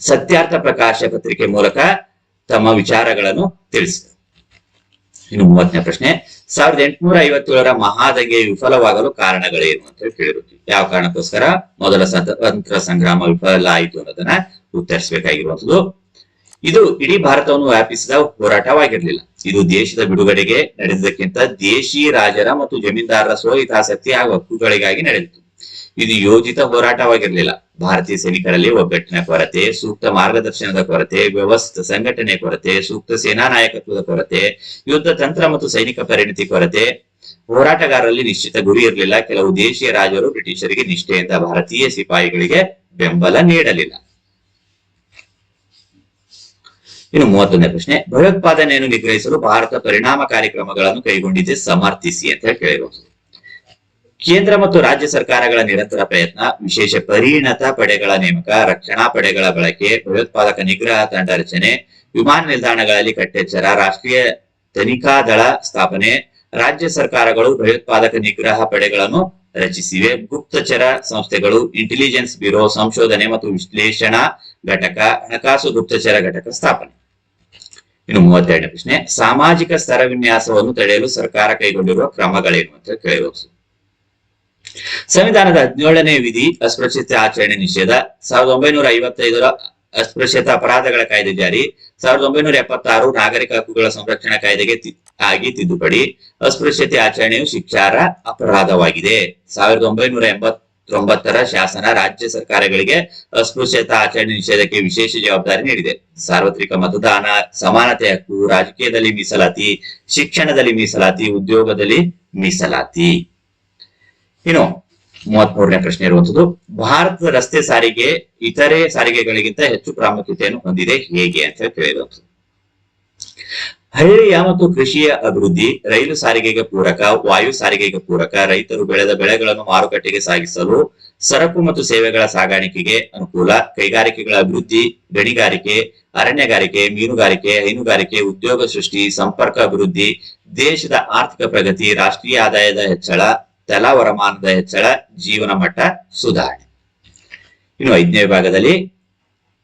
ಸತ್ಯಾರ್ಥ ಪ್ರಕಾಶ ಪತ್ರಿಕೆ ಮೂಲಕ ತಮ್ಮ ವಿಚಾರಗಳನ್ನು ತಿಳಿಸಿದರು. ಇನ್ನು ಮೂವತ್ತನೇ ಪ್ರಶ್ನೆ, ಸಾವಿರದ ಎಂಟುನೂರ ಐವತ್ತೇಳರ ಮಹಾದಂಗೆ ವಿಫಲವಾಗಲು ಕಾರಣಗಳೇನು ಅಂತ ಹೇಳಿ ಕೇಳಿರುತ್ತೀವಿ. ಯಾವ ಕಾರಣಕ್ಕೋಸ್ಕರ? ಮೊದಲ ಸ್ವತಂತ್ರ ಸಂಗ್ರಾಮ ವಿಫಲ ಆಯಿತು ಅನ್ನೋದನ್ನ ಉತ್ತರಿಸಬೇಕಾಗಿರುವಂತದ್ದು ಇದು ಇಡೀ ಭಾರತವನ್ನು ವ್ಯಾಪಿಸಿದ ಹೋರಾಟವಾಗಿರಲಿಲ್ಲ. ಇದು ದೇಶದ ಬಿಡುಗಡೆಗೆ ನಡೆದಕ್ಕಿಂತ ದೇಶಿ ರಾಜರ ಮತ್ತು ಜಮೀನ್ದಾರರ ಸ್ವಹಿತಾಸಕ್ತಿ ಹಾಗೂ ಹಕ್ಕುಗಳಿಗಾಗಿ ನಡೆದಿತ್ತು. ಇದು ಯೋಜಿತ ಹೋರಾಟವಾಗಿರಲಿಲ್ಲ. ಭಾರತೀಯ ಸೈನಿಕರಲ್ಲಿ ಒಗ್ಗಟ್ಟಿನ ಕೊರತೆ, ಸೂಕ್ತ ಮಾರ್ಗದರ್ಶನದ ಕೊರತೆ ವ್ಯವಸ್ಥ ಸಂಘಟನೆ ಕೊರತೆ, ಸೂಕ್ತ ಸೇನಾ ನಾಯಕತ್ವದ ಕೊರತೆ, ಯುದ್ಧ ತಂತ್ರ ಮತ್ತು ಸೈನಿಕ ಪರಿಣತಿ ಕೊರತೆ. ಹೋರಾಟಗಾರರಲ್ಲಿ ನಿಶ್ಚಿತ ಗುರಿ ಇರಲಿಲ್ಲ. ಕೆಲವು ದೇಶೀಯ ರಾಜರು ಬ್ರಿಟಿಷರಿಗೆ ನಿಷ್ಠೆಯಿಂದ ಭಾರತೀಯ ಸಿಪಾಯಿಗಳಿಗೆ ಬೆಂಬಲ ನೀಡಲಿಲ್ಲ. ಇನ್ನು ಮೂವತ್ತೊಂದನೇ ಪ್ರಶ್ನೆ. ಭಯೋತ್ಪಾದನೆಯನ್ನು ನಿಗ್ರಹಿಸಲು ಭಾರತ ಪರಿಣಾಮಕಾರಿ ಕ್ರಮಗಳನ್ನು ಕೈಗೊಂಡಿದೆ, ಸಮರ್ಥಿಸಿ ಅಂತ ಕೇಳಿರುವುದು ಕೇಂದ್ರ ಮತ್ತು ರಾಜ್ಯ ಸರ್ಕಾರಗಳ ನಿರಂತರ ಪ್ರಯತ್ನ, ವಿಶೇಷ ಪರಿಣತ ಪಡೆಗಳ ನೇಮಕ, ರಕ್ಷಣಾ ಪಡೆಗಳ ಬಳಕೆ, ಭಯೋತ್ಪಾದಕ ನಿಗ್ರಹ ತಂಡ ರಚನೆ, ವಿಮಾನ ನಿಲ್ದಾಣಗಳಲ್ಲಿ ಕಟ್ಟೆಚ್ಚರ, ರಾಷ್ಟ್ರೀಯ ತನಿಖಾ ದಳ ಸ್ಥಾಪನೆ, ರಾಜ್ಯ ಸರ್ಕಾರಗಳು ಭಯೋತ್ಪಾದಕ ನಿಗ್ರಹ ಪಡೆಗಳನ್ನು ರಚಿಸಿವೆ. ಗುಪ್ತಚರ ಸಂಸ್ಥೆಗಳು ಇಂಟೆಲಿಜೆನ್ಸ್ ಬ್ಯೂರೋ ಸಂಶೋಧನೆ ಮತ್ತು ವಿಶ್ಲೇಷಣಾ ಘಟಕ, ಹಣಕಾಸು ಗುಪ್ತಚರ ಘಟಕ ಸ್ಥಾಪನೆ. ಇನ್ನು ಮೂವತ್ತೆರಡನೇ ಪ್ರಶ್ನೆ, ಸಾಮಾಜಿಕ ಸ್ತರ ವಿನ್ಯಾಸವನ್ನು ತಡೆಯಲು ಸರ್ಕಾರ ಕೈಗೊಂಡಿರುವ ಕ್ರಮಗಳೇನು ಅಂತ ಕೇಳಿರೋದು ಸಂವಿಧಾನದ ಹದಿನೇಳನೇ ವಿಧಿ ಅಸ್ಪೃಶ್ಯತೆ ಆಚರಣೆ ನಿಷೇಧ. ಸಾವಿರದ ಒಂಬೈನೂರ ಐವತ್ತೈದರ ಅಸ್ಪೃಶ್ಯತಾ ಅಪರಾಧಗಳ ಕಾಯ್ದೆ ಜಾರಿ. ಸಾವಿರದ ಒಂಬೈನೂರ ಎಪ್ಪತ್ತಾರು ನಾಗರಿಕ ಹಕ್ಕುಗಳ ಸಂರಕ್ಷಣಾ ಕಾಯ್ದೆಗೆ ಆಗಿ ತಿದ್ದುಪಡಿ. ಅಸ್ಪೃಶ್ಯತೆ ಆಚರಣೆಯು ಶಿಕ್ಷಾರ ಅಪರಾಧವಾಗಿದೆ. ಸಾವಿರದ ಒಂಬೈನೂರ ಎಂಬತ್ತೊಂಬತ್ತರ ಶಾಸನ ರಾಜ್ಯ ಸರ್ಕಾರಗಳಿಗೆ ಅಸ್ಪೃಶ್ಯತಾ ಆಚರಣೆ ನಿಷೇಧಕ್ಕೆ ವಿಶೇಷ ಜವಾಬ್ದಾರಿ ನೀಡಿದೆ. ಸಾರ್ವತ್ರಿಕ ಮತದಾನ, ಸಮಾನತೆ ಹಕ್ಕು, ರಾಜಕೀಯದಲ್ಲಿ ಮೀಸಲಾತಿ, ಶಿಕ್ಷಣದಲ್ಲಿ ಮೀಸಲಾತಿ, ಉದ್ಯೋಗದಲ್ಲಿ ಮೀಸಲಾತಿ. ಇನ್ನು ಮೂವತ್ಮೂರನೇ ಪ್ರಶ್ನೆ ಇರುವಂತದ್ದು, ಭಾರತದ ರಸ್ತೆ ಸಾರಿಗೆ ಇತರೆ ಸಾರಿಗೆಗಳಿಗಿಂತ ಹೆಚ್ಚು ಪ್ರಾಮುಖ್ಯತೆಯನ್ನು ಹೊಂದಿದೆ ಹೇಗೆ ಅಂತ ಹೇಳಿ ಹಳ್ಳಿಯ ಮತ್ತು ಕೃಷಿಯ ಅಭಿವೃದ್ಧಿ, ರೈಲು ಸಾರಿಗೆಗೆ ಪೂರಕ, ವಾಯು ಸಾರಿಗೆಗೆ ಪೂರಕ, ರೈತರು ಬೆಳೆದ ಬೆಳೆಗಳನ್ನು ಮಾರುಕಟ್ಟೆಗೆ ಸಾಗಿಸಲು, ಸರಕು ಮತ್ತು ಸೇವೆಗಳ ಸಾಗಾಣಿಕೆಗೆ ಅನುಕೂಲ, ಕೈಗಾರಿಕೆಗಳ ಅಭಿವೃದ್ಧಿ, ಗಣಿಗಾರಿಕೆ, ಅರಣ್ಯಗಾರಿಕೆ, ಮೀನುಗಾರಿಕೆ, ಹೈನುಗಾರಿಕೆ, ಉದ್ಯೋಗ ಸೃಷ್ಟಿ, ಸಂಪರ್ಕ ಅಭಿವೃದ್ಧಿ, ದೇಶದ ಆರ್ಥಿಕ ಪ್ರಗತಿ, ರಾಷ್ಟ್ರೀಯ ಆದಾಯದ ಹೆಚ್ಚಳ ತಲಾ ವರಮಾನದ ಹೆಚ್ಚಳ ಜೀವನ ಮಟ್ಟ ಸುಧಾರಣೆ. ಇನ್ನು ಐದನೇ ವಿಭಾಗದಲ್ಲಿ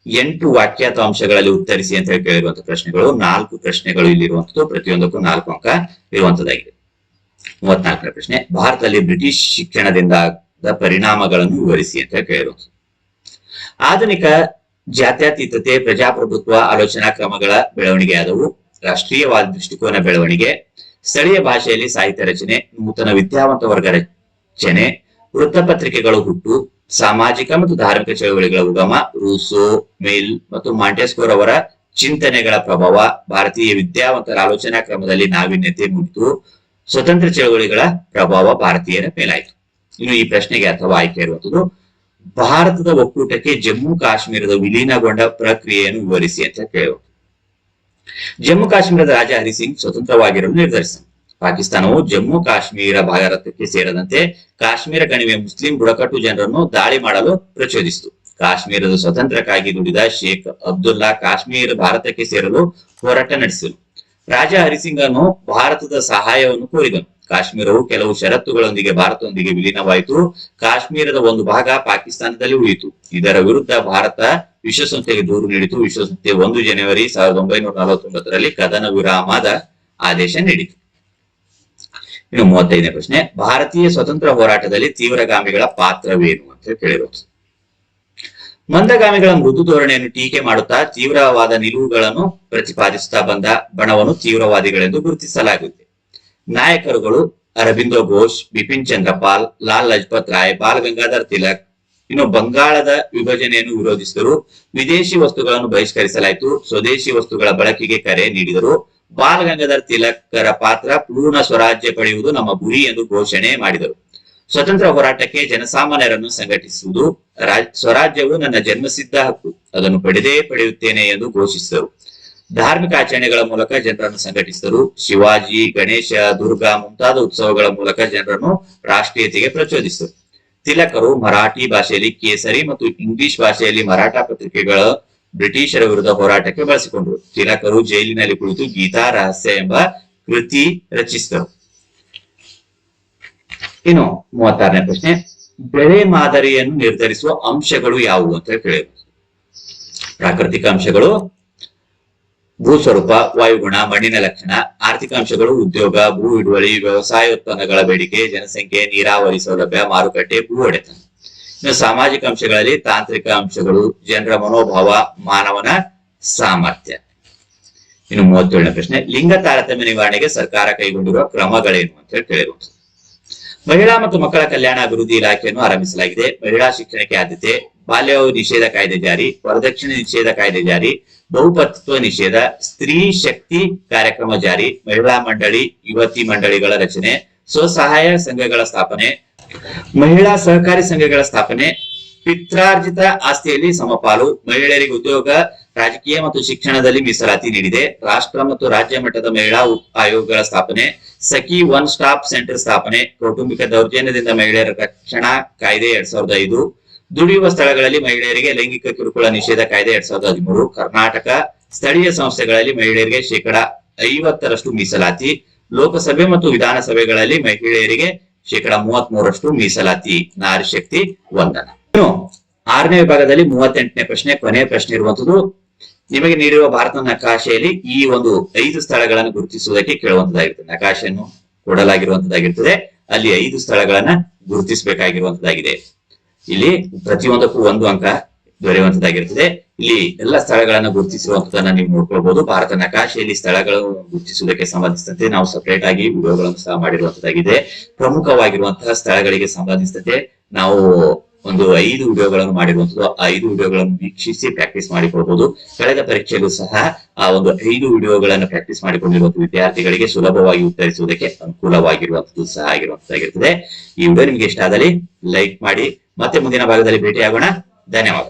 ಎಂಟು ವಾಕ್ಯಾತ ಅಂಶಗಳಲ್ಲಿ ಉತ್ತರಿಸಿ ಅಂತ ಹೇಳಿ ಕೇಳಿರುವಂತಹ ಪ್ರಶ್ನೆಗಳು, ನಾಲ್ಕು ಪ್ರಶ್ನೆಗಳು ಇಲ್ಲಿರುವಂತದ್ದು, ಪ್ರತಿಯೊಂದಕ್ಕೂ ನಾಲ್ಕು ಅಂಕ ಇರುವಂತದ್ದಾಗಿದೆ. ಮೂವತ್ನಾಲ್ಕನೇ ಪ್ರಶ್ನೆ, ಭಾರತದಲ್ಲಿ ಬ್ರಿಟಿಷ್ ಶಿಕ್ಷಣದಿಂದ ಪರಿಣಾಮಗಳನ್ನು ವಿವರಿಸಿ ಅಂತ ಹೇಳಿ ಕೇಳಿರುವಂತದ್ದು. ಆಧುನಿಕ ಜಾತ್ಯತೀತತೆ, ಪ್ರಜಾಪ್ರಭುತ್ವ, ಆಲೋಚನಾ ಕ್ರಮಗಳ ಬೆಳವಣಿಗೆ ಆದವು ರಾಷ್ಟ್ರೀಯವಾದ ದೃಷ್ಟಿಕೋನ ಬೆಳವಣಿಗೆ ಸ್ಥಳೀಯ ಭಾಷೆಯಲ್ಲಿ ಸಾಹಿತ್ಯ ರಚನೆ, ನೂತನ ವಿದ್ಯಾವಂತ ವರ್ಗ ರಚನೆ, ವೃತ್ತಪತ್ರಿಕೆಗಳು ಹುಟ್ಟು, ಸಾಮಾಜಿಕ ಮತ್ತು ಧಾರ್ಮಿಕ ಚಳವಳಿಗಳ ಉಗಮ, ರೂಸೋ, ಮೇಲ್ ಮತ್ತು ಮಾಂಟೆಸ್ಕೋರ್ ಅವರ ಚಿಂತನೆಗಳ ಪ್ರಭಾವ, ಭಾರತೀಯ ವಿದ್ಯಾವಂತರ ಆಲೋಚನಾ ಕ್ರಮದಲ್ಲಿ ನಾವೀನ್ಯತೆ ಮೂಡಿತು, ಸ್ವತಂತ್ರ ಚಳವಳಿಗಳ ಪ್ರಭಾವ ಭಾರತೀಯರ ಮೇಲಾಯಿತು. ಇನ್ನು ಈ ಪ್ರಶ್ನೆಗೆ ಅಥವಾ ಆಯ್ಕೆ ಇರುವಂತದ್ದು ಭಾರತದ ಒಕ್ಕೂಟಕ್ಕೆ ಜಮ್ಮು ಕಾಶ್ಮೀರದ ವಿಲೀನಗೊಂಡ ಪ್ರಕ್ರಿಯೆಯನ್ನು ವಿವರಿಸಿ ಅಂತ ಕೇಳುವ ಜಮ್ಮು ಕಾಶ್ಮೀರದ ರಾಜ ಹರಿಸಿಂಗ್ ಸ್ವತಂತ್ರವಾಗಿರಲು ನಿರ್ಧರಿಸಿದ. ಪಾಕಿಸ್ತಾನವು ಜಮ್ಮು ಕಾಶ್ಮೀರ ಭಾರತಕ್ಕೆ ಸೇರದಂತೆ ಕಾಶ್ಮೀರ ಕಣಿವೆ ಮುಸ್ಲಿಂ ಬುಡಕಟ್ಟು ಜನರನ್ನು ದಾಳಿ ಮಾಡಲು ಪ್ರಚೋದಿಸಿತು. ಕಾಶ್ಮೀರದ ಸ್ವತಂತ್ರಕ್ಕಾಗಿ ದುಡಿದ ಶೇಖ್ ಅಬ್ದುಲ್ಲಾ ಕಾಶ್ಮೀರ ಭಾರತಕ್ಕೆ ಸೇರಲು ಹೋರಾಟ ನಡೆಸಿದರು. ರಾಜ ಹರಿಸಿಂಗನು ಭಾರತದ ಸಹಾಯವನ್ನು ಕೋರಿದನು. ಕಾಶ್ಮೀರವು ಕೆಲವು ಷರತ್ತುಗಳೊಂದಿಗೆ ಭಾರತದೊಂದಿಗೆ ವಿಲೀನವಾಯಿತು. ಕಾಶ್ಮೀರದ ಒಂದು ಭಾಗ ಪಾಕಿಸ್ತಾನದಲ್ಲಿ ಉಳಿಯಿತು. ಇದರ ವಿರುದ್ಧ ಭಾರತ ವಿಶ್ವಸಂಸ್ಥೆಗೆ ದೂರು ನೀಡಿತು. ವಿಶ್ವಸಂಸ್ಥೆ ಒಂದು ಜನವರಿ ಸಾವಿರದ ಒಂಬೈನೂರ ನಲವತ್ತೊಂಬತ್ತರಲ್ಲಿ ಕದನ ವಿರಾಮದ ಆದೇಶ ನೀಡಿತು. ಇನ್ನು ಮೂವತ್ತೈದನೇ ಪ್ರಶ್ನೆ, ಭಾರತೀಯ ಸ್ವತಂತ್ರ ಹೋರಾಟದಲ್ಲಿ ತೀವ್ರಗಾಮಿಗಳ ಪಾತ್ರವೇನು ಅಂತ ಕೇಳಿರೋದು. ಮಂದಗಾಮಿಗಳ ಮೃದು ಧೋರಣೆಯನ್ನು ಟೀಕೆ ಮಾಡುತ್ತಾ ತೀವ್ರವಾದ ನಿಲುವುಗಳನ್ನು ಪ್ರತಿಪಾದಿಸುತ್ತಾ ಬಂದ ಬಣವನ್ನು ತೀವ್ರವಾದಿಗಳೆಂದು ಗುರುತಿಸಲಾಗುತ್ತೆ. ನಾಯಕರುಗಳು ಅರವಿಂದೋ ಘೋಷ್, ಬಿಪಿನ್ ಚಂದ್ರಪಾಲ್, ಲಾಲ್ ಲಜಪತ್ ರಾಯ್, ಬಾಲ್ ಗಂಗಾಧರ್ ತಿಲಕ್, ಇನ್ನು ಬಂಗಾಳದ ವಿಭಜನೆಯನ್ನು ವಿರೋಧಿಸಿದರು ವಿದೇಶಿ ವಸ್ತುಗಳನ್ನು ಬಹಿಷ್ಕರಿಸಲಾಯಿತು. ಸ್ವದೇಶಿ ವಸ್ತುಗಳ ಬಳಕೆಗೆ ಕರೆ ನೀಡಿದರು ಬಾಲ್ ಗಂಗಾಧರ್ ತಿಲಕರ ಪಾತ್ರ ಪೂರ್ಣ ಸ್ವರಾಜ್ಯ ಪಡೆಯುವುದು ನಮ್ಮ ಗುರಿ ಎಂದು ಘೋಷಣೆ ಮಾಡಿದರು. ಸ್ವತಂತ್ರ ಹೋರಾಟಕ್ಕೆ ಜನಸಾಮಾನ್ಯರನ್ನು ಸಂಘಟಿಸುವುದು, ರಾಜ್- ಸ್ವರಾಜ್ಯವು ನನ್ನ ಜನ್ಮಸಿದ್ಧ ಹಕ್ಕು. ಅದನ್ನು ಪಡೆದೇ ಪಡೆಯುತ್ತೇನೆ ಎಂದು ಘೋಷಿಸಿದರು. ಧಾರ್ಮಿಕ ಆಚರಣೆಗಳ ಮೂಲಕ ಜನರನ್ನು ಸಂಘಟಿಸಿದರು. ಶಿವಾಜಿ, ಗಣೇಶ, ದುರ್ಗಾ ಮುಂತಾದ ಉತ್ಸವಗಳ ಮೂಲಕ ಜನರನ್ನು ರಾಷ್ಟ್ರೀಯತೆಗೆ ಪ್ರಚೋದಿಸಿದರು. ತಿಲಕರು ಮರಾಠಿ ಭಾಷೆಯಲ್ಲಿ ಕೇಸರಿ ಮತ್ತು ಇಂಗ್ಲಿಷ್ ಭಾಷೆಯಲ್ಲಿ ಮರಾಠ ಪತ್ರಿಕೆಗಳ ಬ್ರಿಟಿಷರ ವಿರುದ್ಧ ಹೋರಾಟಕ್ಕೆ ಬಳಸಿಕೊಂಡರು. ತಿಲಕರು ಜೈಲಿನಲ್ಲಿ ಕುಳಿತು ಗೀತಾ ರಹಸ್ಯ ಎಂಬ ಕೃತಿ ರಚಿಸಿದರು. ಇನ್ನು ಮೂವತ್ತಾರನೇ ಪ್ರಶ್ನೆ, ಬೆಳೆ ಮಾದರಿಯನ್ನು ನಿರ್ಧರಿಸುವ ಅಂಶಗಳು ಯಾವುವು ಅಂತ ಕೇಳಿದ್ರು ಪ್ರಾಕೃತಿಕ ಅಂಶಗಳು, ಭೂಸ್ವರೂಪ, ವಾಯುಗುಣ, ಮಣ್ಣಿನ ಲಕ್ಷಣ, ಆರ್ಥಿಕ ಅಂಶಗಳು, ಉದ್ಯೋಗ, ಭೂ ಹಿಡುವಳಿ, ವ್ಯವಸಾಯ ಉತ್ಪನ್ನಗಳ ಬೇಡಿಕೆ, ಜನಸಂಖ್ಯೆ, ನೀರಾವರಿ ಸೌಲಭ್ಯ, ಮಾರುಕಟ್ಟೆ, ಭೂ ಒಡೆತನ. ಇನ್ನು ಸಾಮಾಜಿಕ ಅಂಶಗಳಲ್ಲಿ ತಾಂತ್ರಿಕ ಅಂಶಗಳು, ಜನರ ಮನೋಭಾವ, ಮಾನವನ ಸಾಮರ್ಥ್ಯ. ಇನ್ನು ಮೂವತ್ತೇಳನೇ ಪ್ರಶ್ನೆ ಲಿಂಗ ತಾರತಮ್ಯ ನಿವಾರಣೆಗೆ ಸರ್ಕಾರ ಕೈಗೊಂಡಿರುವ ಕ್ರಮಗಳೇನು ಅಂತ ಹೇಳಿ ಮಹಿಳಾ ಮತ್ತು ಮಕ್ಕಳ ಕಲ್ಯಾಣ ಅಭಿವೃದ್ಧಿ ಇಲಾಖೆಯನ್ನು ಆರಂಭಿಸಲಾಗಿದೆ. ಮಹಿಳಾ ಶಿಕ್ಷಣಕ್ಕೆ ಆದ್ಯತೆ ಬಾಲ್ಯ ನಿಷೇಧ ಕಾಯ್ದೆ ಜಾರಿ, ವರದಕ್ಷಿಣೆ ನಿಷೇಧ ಕಾಯ್ದೆ ಜಾರಿ ಬಹುಪತ್ವ ನಿಷೇಧ, ಸ್ತ್ರೀ ಶಕ್ತಿ ಕಾರ್ಯಕ್ರಮ ಜಾರಿ, ಮಹಿಳಾ ಮಂಡಳಿ, ಯುವತಿ ಮಂಡಳಿಗಳ ರಚನೆ, ಸ್ವಸಹಾಯ ಸಂಘಗಳ ಸ್ಥಾಪನೆ, ಮಹಿಳಾ ಸಹಕಾರಿ ಸಂಘಗಳ ಸ್ಥಾಪನೆ, ಪಿತ್ರಾರ್ಜಿತ ಆಸ್ತಿಯಲ್ಲಿ ಸಮಪಾಲು, ಮಹಿಳೆಯರಿಗೆ ಉದ್ಯೋಗ, ರಾಜಕೀಯ ಮತ್ತು ಶಿಕ್ಷಣದಲ್ಲಿ ಮೀಸಲಾತಿ ನೀಡಿದೆ. ರಾಷ್ಟ್ರ ಮತ್ತು ರಾಜ್ಯ ಮಟ್ಟದ ಮಹಿಳಾ ಆಯೋಗಗಳ ಸ್ಥಾಪನೆ ಸಖಿ ಒನ್ ಸ್ಟಾಪ್ ಸೆಂಟರ್ ಸ್ಥಾಪನೆ, ಕೌಟುಂಬಿಕ ದೌರ್ಜನ್ಯದಿಂದ ಮಹಿಳೆಯರ ರಕ್ಷಣಾ ಕಾಯ್ದೆ ಎರಡ್ ಸಾವಿರದ ಐದು. ದುಡಿಯುವ ಸ್ಥಳಗಳಲ್ಲಿ ಮಹಿಳೆಯರಿಗೆ ಲೈಂಗಿಕ ಕಿರುಕುಳ ನಿಷೇಧ ಕಾಯ್ದೆ ಎರಡ್ ಸಾವಿರದ ಹದಿಮೂರು. ಕರ್ನಾಟಕ ಸ್ಥಳೀಯ ಸಂಸ್ಥೆಗಳಲ್ಲಿ ಮಹಿಳೆಯರಿಗೆ ಶೇಕಡ ಐವತ್ತರಷ್ಟು ಮೀಸಲಾತಿ. ಲೋಕಸಭೆ ಮತ್ತು ವಿಧಾನಸಭೆಗಳಲ್ಲಿ ಮಹಿಳೆಯರಿಗೆ ಶೇಕಡ ಮೂವತ್ತ್ ಮೂರಷ್ಟು ಮೀಸಲಾತಿ. ನಾರಿ ಶಕ್ತಿ, ವಂದನ. ಆರನೇ ವಿಭಾಗದಲ್ಲಿ ಮೂವತ್ತೆಂಟನೇ ಪ್ರಶ್ನೆ, ಕೊನೆಯ ಪ್ರಶ್ನೆ ಇರುವಂತದ್ದು ನಿಮಗೆ ನೀಡಿರುವ ಭಾರತ ನಕಾಶೆಯಲ್ಲಿ ಈ ಒಂದು ಐದು ಸ್ಥಳಗಳನ್ನು ಗುರುತಿಸುವುದಕ್ಕೆ ಕೇಳುವಂತದ್ದಾಗಿರ್ತದೆ ನಕಾಶೆಯನ್ನು ಕೊಡಲಾಗಿರುವಂತದ್ದಾಗಿರ್ತದೆ ಅಲ್ಲಿ ಐದು ಸ್ಥಳಗಳನ್ನ ಗುರುತಿಸಬೇಕಾಗಿರುವಂತದ್ದಾಗಿದೆ. ಇಲ್ಲಿ ಪ್ರತಿಯೊಂದಕ್ಕೂ ಒಂದು ಅಂಕ ದೊರೆಯುವಂತದ್ದಾಗಿರ್ತದೆ ಇಲ್ಲಿ ಎಲ್ಲ ಸ್ಥಳಗಳನ್ನು ಗುರುತಿಸಿರುವಂತದನ್ನ ನೀವು ನೋಡ್ಕೊಳ್ಬಹುದು ಭಾರತ ನಕಾಶೆಯಲ್ಲಿ ಸ್ಥಳಗಳನ್ನು ಗುರುತಿಸುವುದಕ್ಕೆ ಸಂಬಂಧಿಸಿದಂತೆ ನಾವು ಸಪರೇಟ್ ಆಗಿ ವಿಡಿಯೋಗಳನ್ನು ಸಹ ಮಾಡಿರುವಂತದ್ದಾಗಿದೆ. ಪ್ರಮುಖವಾಗಿರುವಂತಹ ಸ್ಥಳಗಳಿಗೆ ಸಂಬಂಧಿಸಿದಂತೆ ನಾವು ಒಂದು ಐದು ವಿಡಿಯೋಗಳನ್ನು ಮಾಡಿರುವಂತದ್ದು ಐದು ವಿಡಿಯೋಗಳನ್ನು ವೀಕ್ಷಿಸಿ ಪ್ರಾಕ್ಟೀಸ್ ಮಾಡಿಕೊಳ್ಬಹುದು. ಕಳೆದ ಪರೀಕ್ಷೆಯಲ್ಲೂ ಸಹ ಆ ಒಂದು ಐದು ವಿಡಿಯೋಗಳನ್ನು ಪ್ರಾಕ್ಟೀಸ್ ಮಾಡಿಕೊಂಡಿರುವಂತಹ ವಿದ್ಯಾರ್ಥಿಗಳಿಗೆ ಸುಲಭವಾಗಿ ಉತ್ತರಿಸುವುದಕ್ಕೆ ಅನುಕೂಲವಾಗಿರುವಂತದ್ದು ಸಹ ಆಗಿರುವಂತದ್ದಾಗಿರ್ತದೆ ಈ ವಿಡಿಯೋ ನಿಮ್ಗೆ ಇಷ್ಟ ಆದಲ್ಲಿ ಲೈಕ್ ಮಾಡಿ, ಮತ್ತೆ ಮುಂದಿನ ಭಾಗದಲ್ಲಿ ಭೇಟಿಯಾಗೋಣ. ಧನ್ಯವಾದ